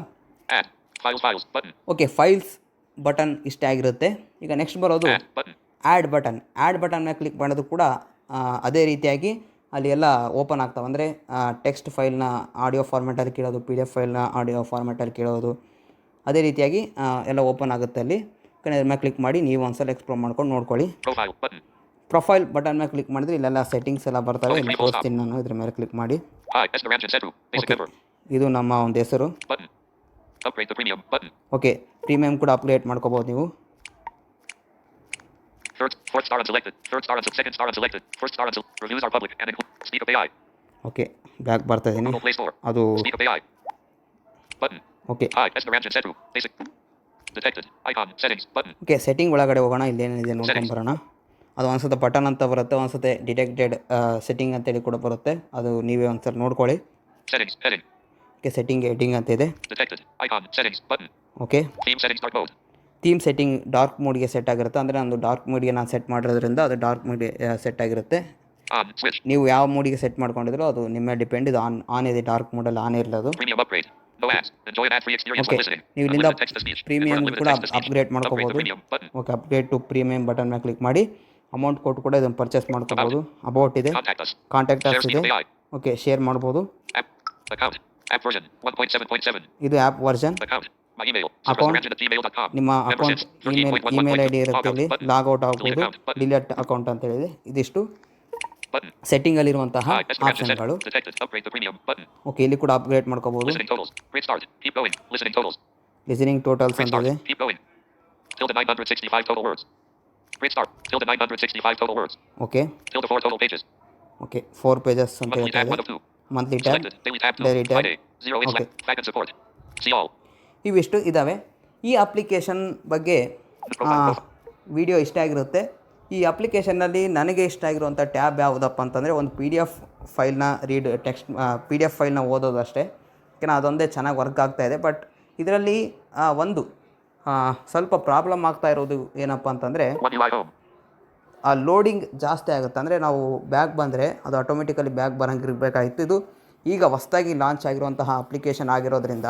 Add. Files. Files. Button. Okay files button ಇಷ್ಟೇ ಆಗಿರುತ್ತೆ. ಈಗ ನೆಕ್ಸ್ಟ್ ಬರೋದು. ಆ್ಯಡ್ ಬಟನ್ ಆ್ಯಡ್ ಬಟನ್ ಮೇಲೆ ಕ್ಲಿಕ್ ಮಾಡೋದು ಕೂಡ ಅದೇ ರೀತಿಯಾಗಿ ಅಲ್ಲಿ ಎಲ್ಲ ಓಪನ್ ಆಗ್ತವೆ. ಅಂದರೆ ಟೆಕ್ಸ್ಟ್ ಫೈಲ್ನ ಆಡಿಯೋ ಫಾರ್ಮೆಟಲ್ಲಿ ಕೇಳೋದು ಪಿ ಡಿ ಎಫ್ ಫೈಲ್ನ ಆಡಿಯೋ ಫಾರ್ಮೆಟಲ್ಲಿ ಕೇಳೋದು. ಅದೇ ರೀತಿಯಾಗಿ ಎಲ್ಲ ಓಪನ್ ಆಗುತ್ತೆ ಅಲ್ಲಿ. ಕಣ್ಣ ಮೇಲೆ ಕ್ಲಿಕ್ ಮಾಡಿ, ನೀವು ಒಂದ್ಸಲ ಎಕ್ಸ್ಪ್ಲೋರ್ ಮಾಡ್ಕೊಂಡು ನೋಡ್ಕೊಳ್ಳಿ. ಪ್ರೊಫೈಲ್ ಬಟನ್ ಮೇಲೆ ಕ್ಲಿಕ್ ಮಾಡಿದ್ರೆ ಇಲ್ಲೆಲ್ಲ ಸೆಟ್ಟಿಂಗ್ಸ್ ಎಲ್ಲ ಬರ್ತವೆ. ತೋರಿಸ್ತೀನಿ ನಾನು ಇದ್ರ ಮೇಲೆ ಕ್ಲಿಕ್ ಮಾಡಿ. ಇದು ನಮ್ಮ ಒಂದು ಹೆಸರು. ಓಕೆ ಪ್ರೀಮಿಯಂ ಕೂಡ ಅಪ್ಗ್ರೇಡ್ ಮಾಡ್ಕೋಬೋದು ನೀವು. ಓಕೆ ಬ್ಯಾಕ್ ಬರ್ತಾ ಇದ್ದೀನಿ ಅದು ಓಕೆ. ಓಕೆ ಸೆಟ್ಟಿಂಗ್ ಒಳಗಡೆ ಹೋಗೋಣ ಇಲ್ಲೇನಿದೆ ನೋಡ್ಕೊಂಡು ಬರೋಣ. ಅದು ಒಂದ್ಸತಿ ಬಟನ್ ಅಂತ ಬರುತ್ತೆ ಒಂದ್ಸತಿ ಡಿಟೆಕ್ಟೆಡ್ ಸೆಟ್ಟಿಂಗ್ ಅಂತೇಳಿ ಕೂಡ ಬರುತ್ತೆ. ಅದು ನೀವೇ ಒಂದ್ಸರಿ ನೋಡ್ಕೊಳ್ಳಿ. ಸರಿ ಸರಿ ಓಕೆ ಸೆಟ್ಟಿಂಗ್ ಎಡಿಂಗ್ ಅಂತ ಇದೆ. ಓಕೆ. ಥೀಮ್ ಸೆಟ್ಟಿಂಗ್ ಡಾರ್ಕ್ ಮೋಡ್ಗೆ ಸೆಟ್ ಆಗಿರುತ್ತೆ. ಅಂದರೆ ನಂದು ಡಾರ್ಕ್ ಮೋಡ್ಗೆ ನಾನು ಸೆಟ್ ಮಾಡಿರೋದ್ರಿಂದ ಅದು ಡಾರ್ಕ್ ಮೋಡ್ಗೆ ಸೆಟ್ ಆಗಿರುತ್ತೆ. ನೀವು ಯಾವ ಮೂಡಿಗೆ ಸೆಟ್ ಮಾಡ್ಕೊಂಡಿದ್ರು ಅದು ನಿಮ್ಮ ಡಿಪೆಂಡ್ ಇದು ಆನ್ ಆನ್ ಇದೆ. ಡಾರ್ಕ್ ಮೂಡಲ್ಲಿ ಆನ್ ಇರಲದು ಪ್ರೀಮಿಯಂ ಕೂಡ ಅಪ್ಗ್ರೇಡ್ ಮಾಡ್ಕೋಬಹುದು okay upgrade to premium button ಮೇಲೆ ಕ್ಲಿಕ್ ಮಾಡಿ. ಅಮೌಂಟ್ ಕೊಟ್ಟು ಕೂಡ ಇದನ್ನ ಪರ್ಚೇಸ್ ಮಾಡ್ಕೋಬಹುದು ಅಬೌಟ್ ಇದೆ. ಕಾಂಟ್ಯಾಕ್ಟ್ ಇದೆ. ಓಕೆ ಶೇರ್ ಮಾಡ್ಬೋದು. ಇದು ಆ್ಯಪ್ ವರ್ಷನ್ ಅಕೌಂಟ್ ನಿಮ್ಮ ಅಕೌಂಟ್ ಇಮೇಲ್ ಐ ಡಿ ಇರುತ್ತೆ ಲಾಗ್ ಔಟ್ ಆಗ್ಬೋದು. ಡಿಲೆಟ್ ಅಕೌಂಟ್ ಅಂತ ಹೇಳಿದೆ. ಇದಿಷ್ಟು. ಸೆಟ್ಟಿಂಗ್ ಅಲ್ಲಿ ಇರುವಂತ ಆಪ್ಷನ್ಗಳು ಓಕೆ ಇಲ್ಲಿ ಕೂಡ ಅಪ್গ্রেಡ್ ಮಾಡ್ಕೊಬಹುದು ವಿಜಿನಿಂಗ್ ಟೋಟಲ್ಸ್ ಅಂತ ಇದೆ 965 ಟೋಟಲ್ ವರ್ಡ್ಸ್ ಓಕೆ 4 ಟೋಟಲ್ 페이지ಸ್ ಓಕೆ 4 페이지ಸ್ ಅಂತ ಇದೆ. ಮಂದಿ ಟೆಕ್ನಾಲಜಿ ಬೆರಿ 0 ವಿತ್ ಬೈಟ್ನ್ ಸಪೋರ್ಟ್ ಸಿ ಆಲ್ ಇವಷ್ಟು ಇದಾವೆ. ಈ ಅಪ್ಲಿಕೇಶನ್ ಬಗ್ಗೆ ವಿಡಿಯೋ ಇಷ್ಟ ಆಗಿರುತ್ತೆ. ಈ ಅಪ್ಲಿಕೇಶನ್ನಲ್ಲಿ ನನಗೆ ಇಷ್ಟ ಆಗಿರುವಂಥ ಟ್ಯಾಬ್ ಯಾವುದಪ್ಪ ಅಂತಂದರೆ ಒಂದು P D F ಫೈಲ್ನ read text P D F ಫೈಲ್ನ ಓದೋದು ಅಷ್ಟೇ ಏಕೆಂದರೆ ಅದೊಂದೇ ಚೆನ್ನಾಗಿ ವರ್ಕ್ ಆಗ್ತಾ ಇದೆ. ಬಟ್ ಇದರಲ್ಲಿ ಒಂದು ಸ್ವಲ್ಪ ಪ್ರಾಬ್ಲಮ್ ಆಗ್ತಾ ಇರೋದು ಏನಪ್ಪ ಅಂತಂದರೆ. ಆ ಲೋಡಿಂಗ್ ಜಾಸ್ತಿ ಆಗುತ್ತೆ. ಅಂದರೆ ನಾವು ಬ್ಯಾಗ್ ಬಂದರೆ ಅದು ಆಟೋಮೆಟಿಕಲಿ ಬ್ಯಾಗ್ ಬರೋಂಗೆ ಇರಬೇಕಾಗಿತ್ತು. ಇದು ಈಗ ಹೊಸ್ದಾಗಿ ಲಾಂಚ್ ಆಗಿರುವಂತಹ ಅಪ್ಲಿಕೇಶನ್ ಆಗಿರೋದ್ರಿಂದ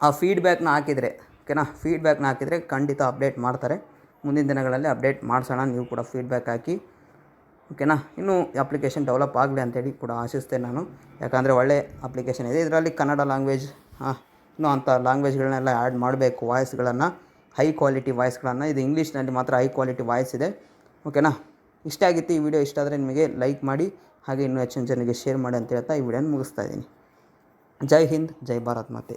ಆ ಫೀಡ್ಬ್ಯಾಕ್ನ ಹಾಕಿದರೆ, ಓಕೆನಾ, ಫೀಡ್ಬ್ಯಾಕ್ನ ಹಾಕಿದರೆ ಖಂಡಿತ ಅಪ್ಡೇಟ್ ಮಾಡ್ತಾರೆ. ಮುಂದಿನ ದಿನಗಳಲ್ಲಿ ಅಪ್ಡೇಟ್ ಮಾಡಿಸೋಣ. ನೀವು ಕೂಡ ಫೀಡ್ಬ್ಯಾಕ್ ಹಾಕಿ. ಓಕೆನಾ ಇನ್ನೂ ಅಪ್ಲಿಕೇಶನ್ ಡೆವಲಪ್ ಆಗಲಿ ಅಂತೇಳಿ ಕೂಡ ಆಶಿಸ್ತೇನೆ ನಾನು. ಯಾಕಂದರೆ ಒಳ್ಳೆ ಅಪ್ಲಿಕೇಶನ್ ಇದೆ. ಇದರಲ್ಲಿ ಕನ್ನಡ ಲ್ಯಾಂಗ್ವೇಜ್ ಇನ್ನೂ ಅಂಥ ಲ್ಯಾಂಗ್ವೇಜ್ಗಳನ್ನೆಲ್ಲ ಆ್ಯಡ್ ಮಾಡಬೇಕು. ವಾಯ್ಸ್ಗಳನ್ನು ಹೈ ಕ್ವಾಲಿಟಿ ವಾಯ್ಸ್ಗಳನ್ನು ಇದು ಇಂಗ್ಲೀಷ್ನಲ್ಲಿ ಮಾತ್ರ ಹೈ ಕ್ವಾಲಿಟಿ ವಾಯ್ಸ್ ಇದೆ. ಓಕೆನಾ ಇಷ್ಟ ಆಗಿತ್ತು ಈ ವಿಡಿಯೋ ಇಷ್ಟ ಆದರೆ ನಿಮಗೆ ಲೈಕ್ ಮಾಡಿ, ಹಾಗೆ ಇನ್ನೂ ಹೆಚ್ಚಿನ ಜನರಿಗೆ ಶೇರ್ ಮಾಡಿ ಅಂತ ಹೇಳ್ತಾ ಈ ವಿಡಿಯೋನ ಮುಗಿಸ್ತಾ ಇದ್ದೀನಿ. ಜೈ ಹಿಂದ್, ಜೈ ಭಾರತ್ ಮಾತೆ.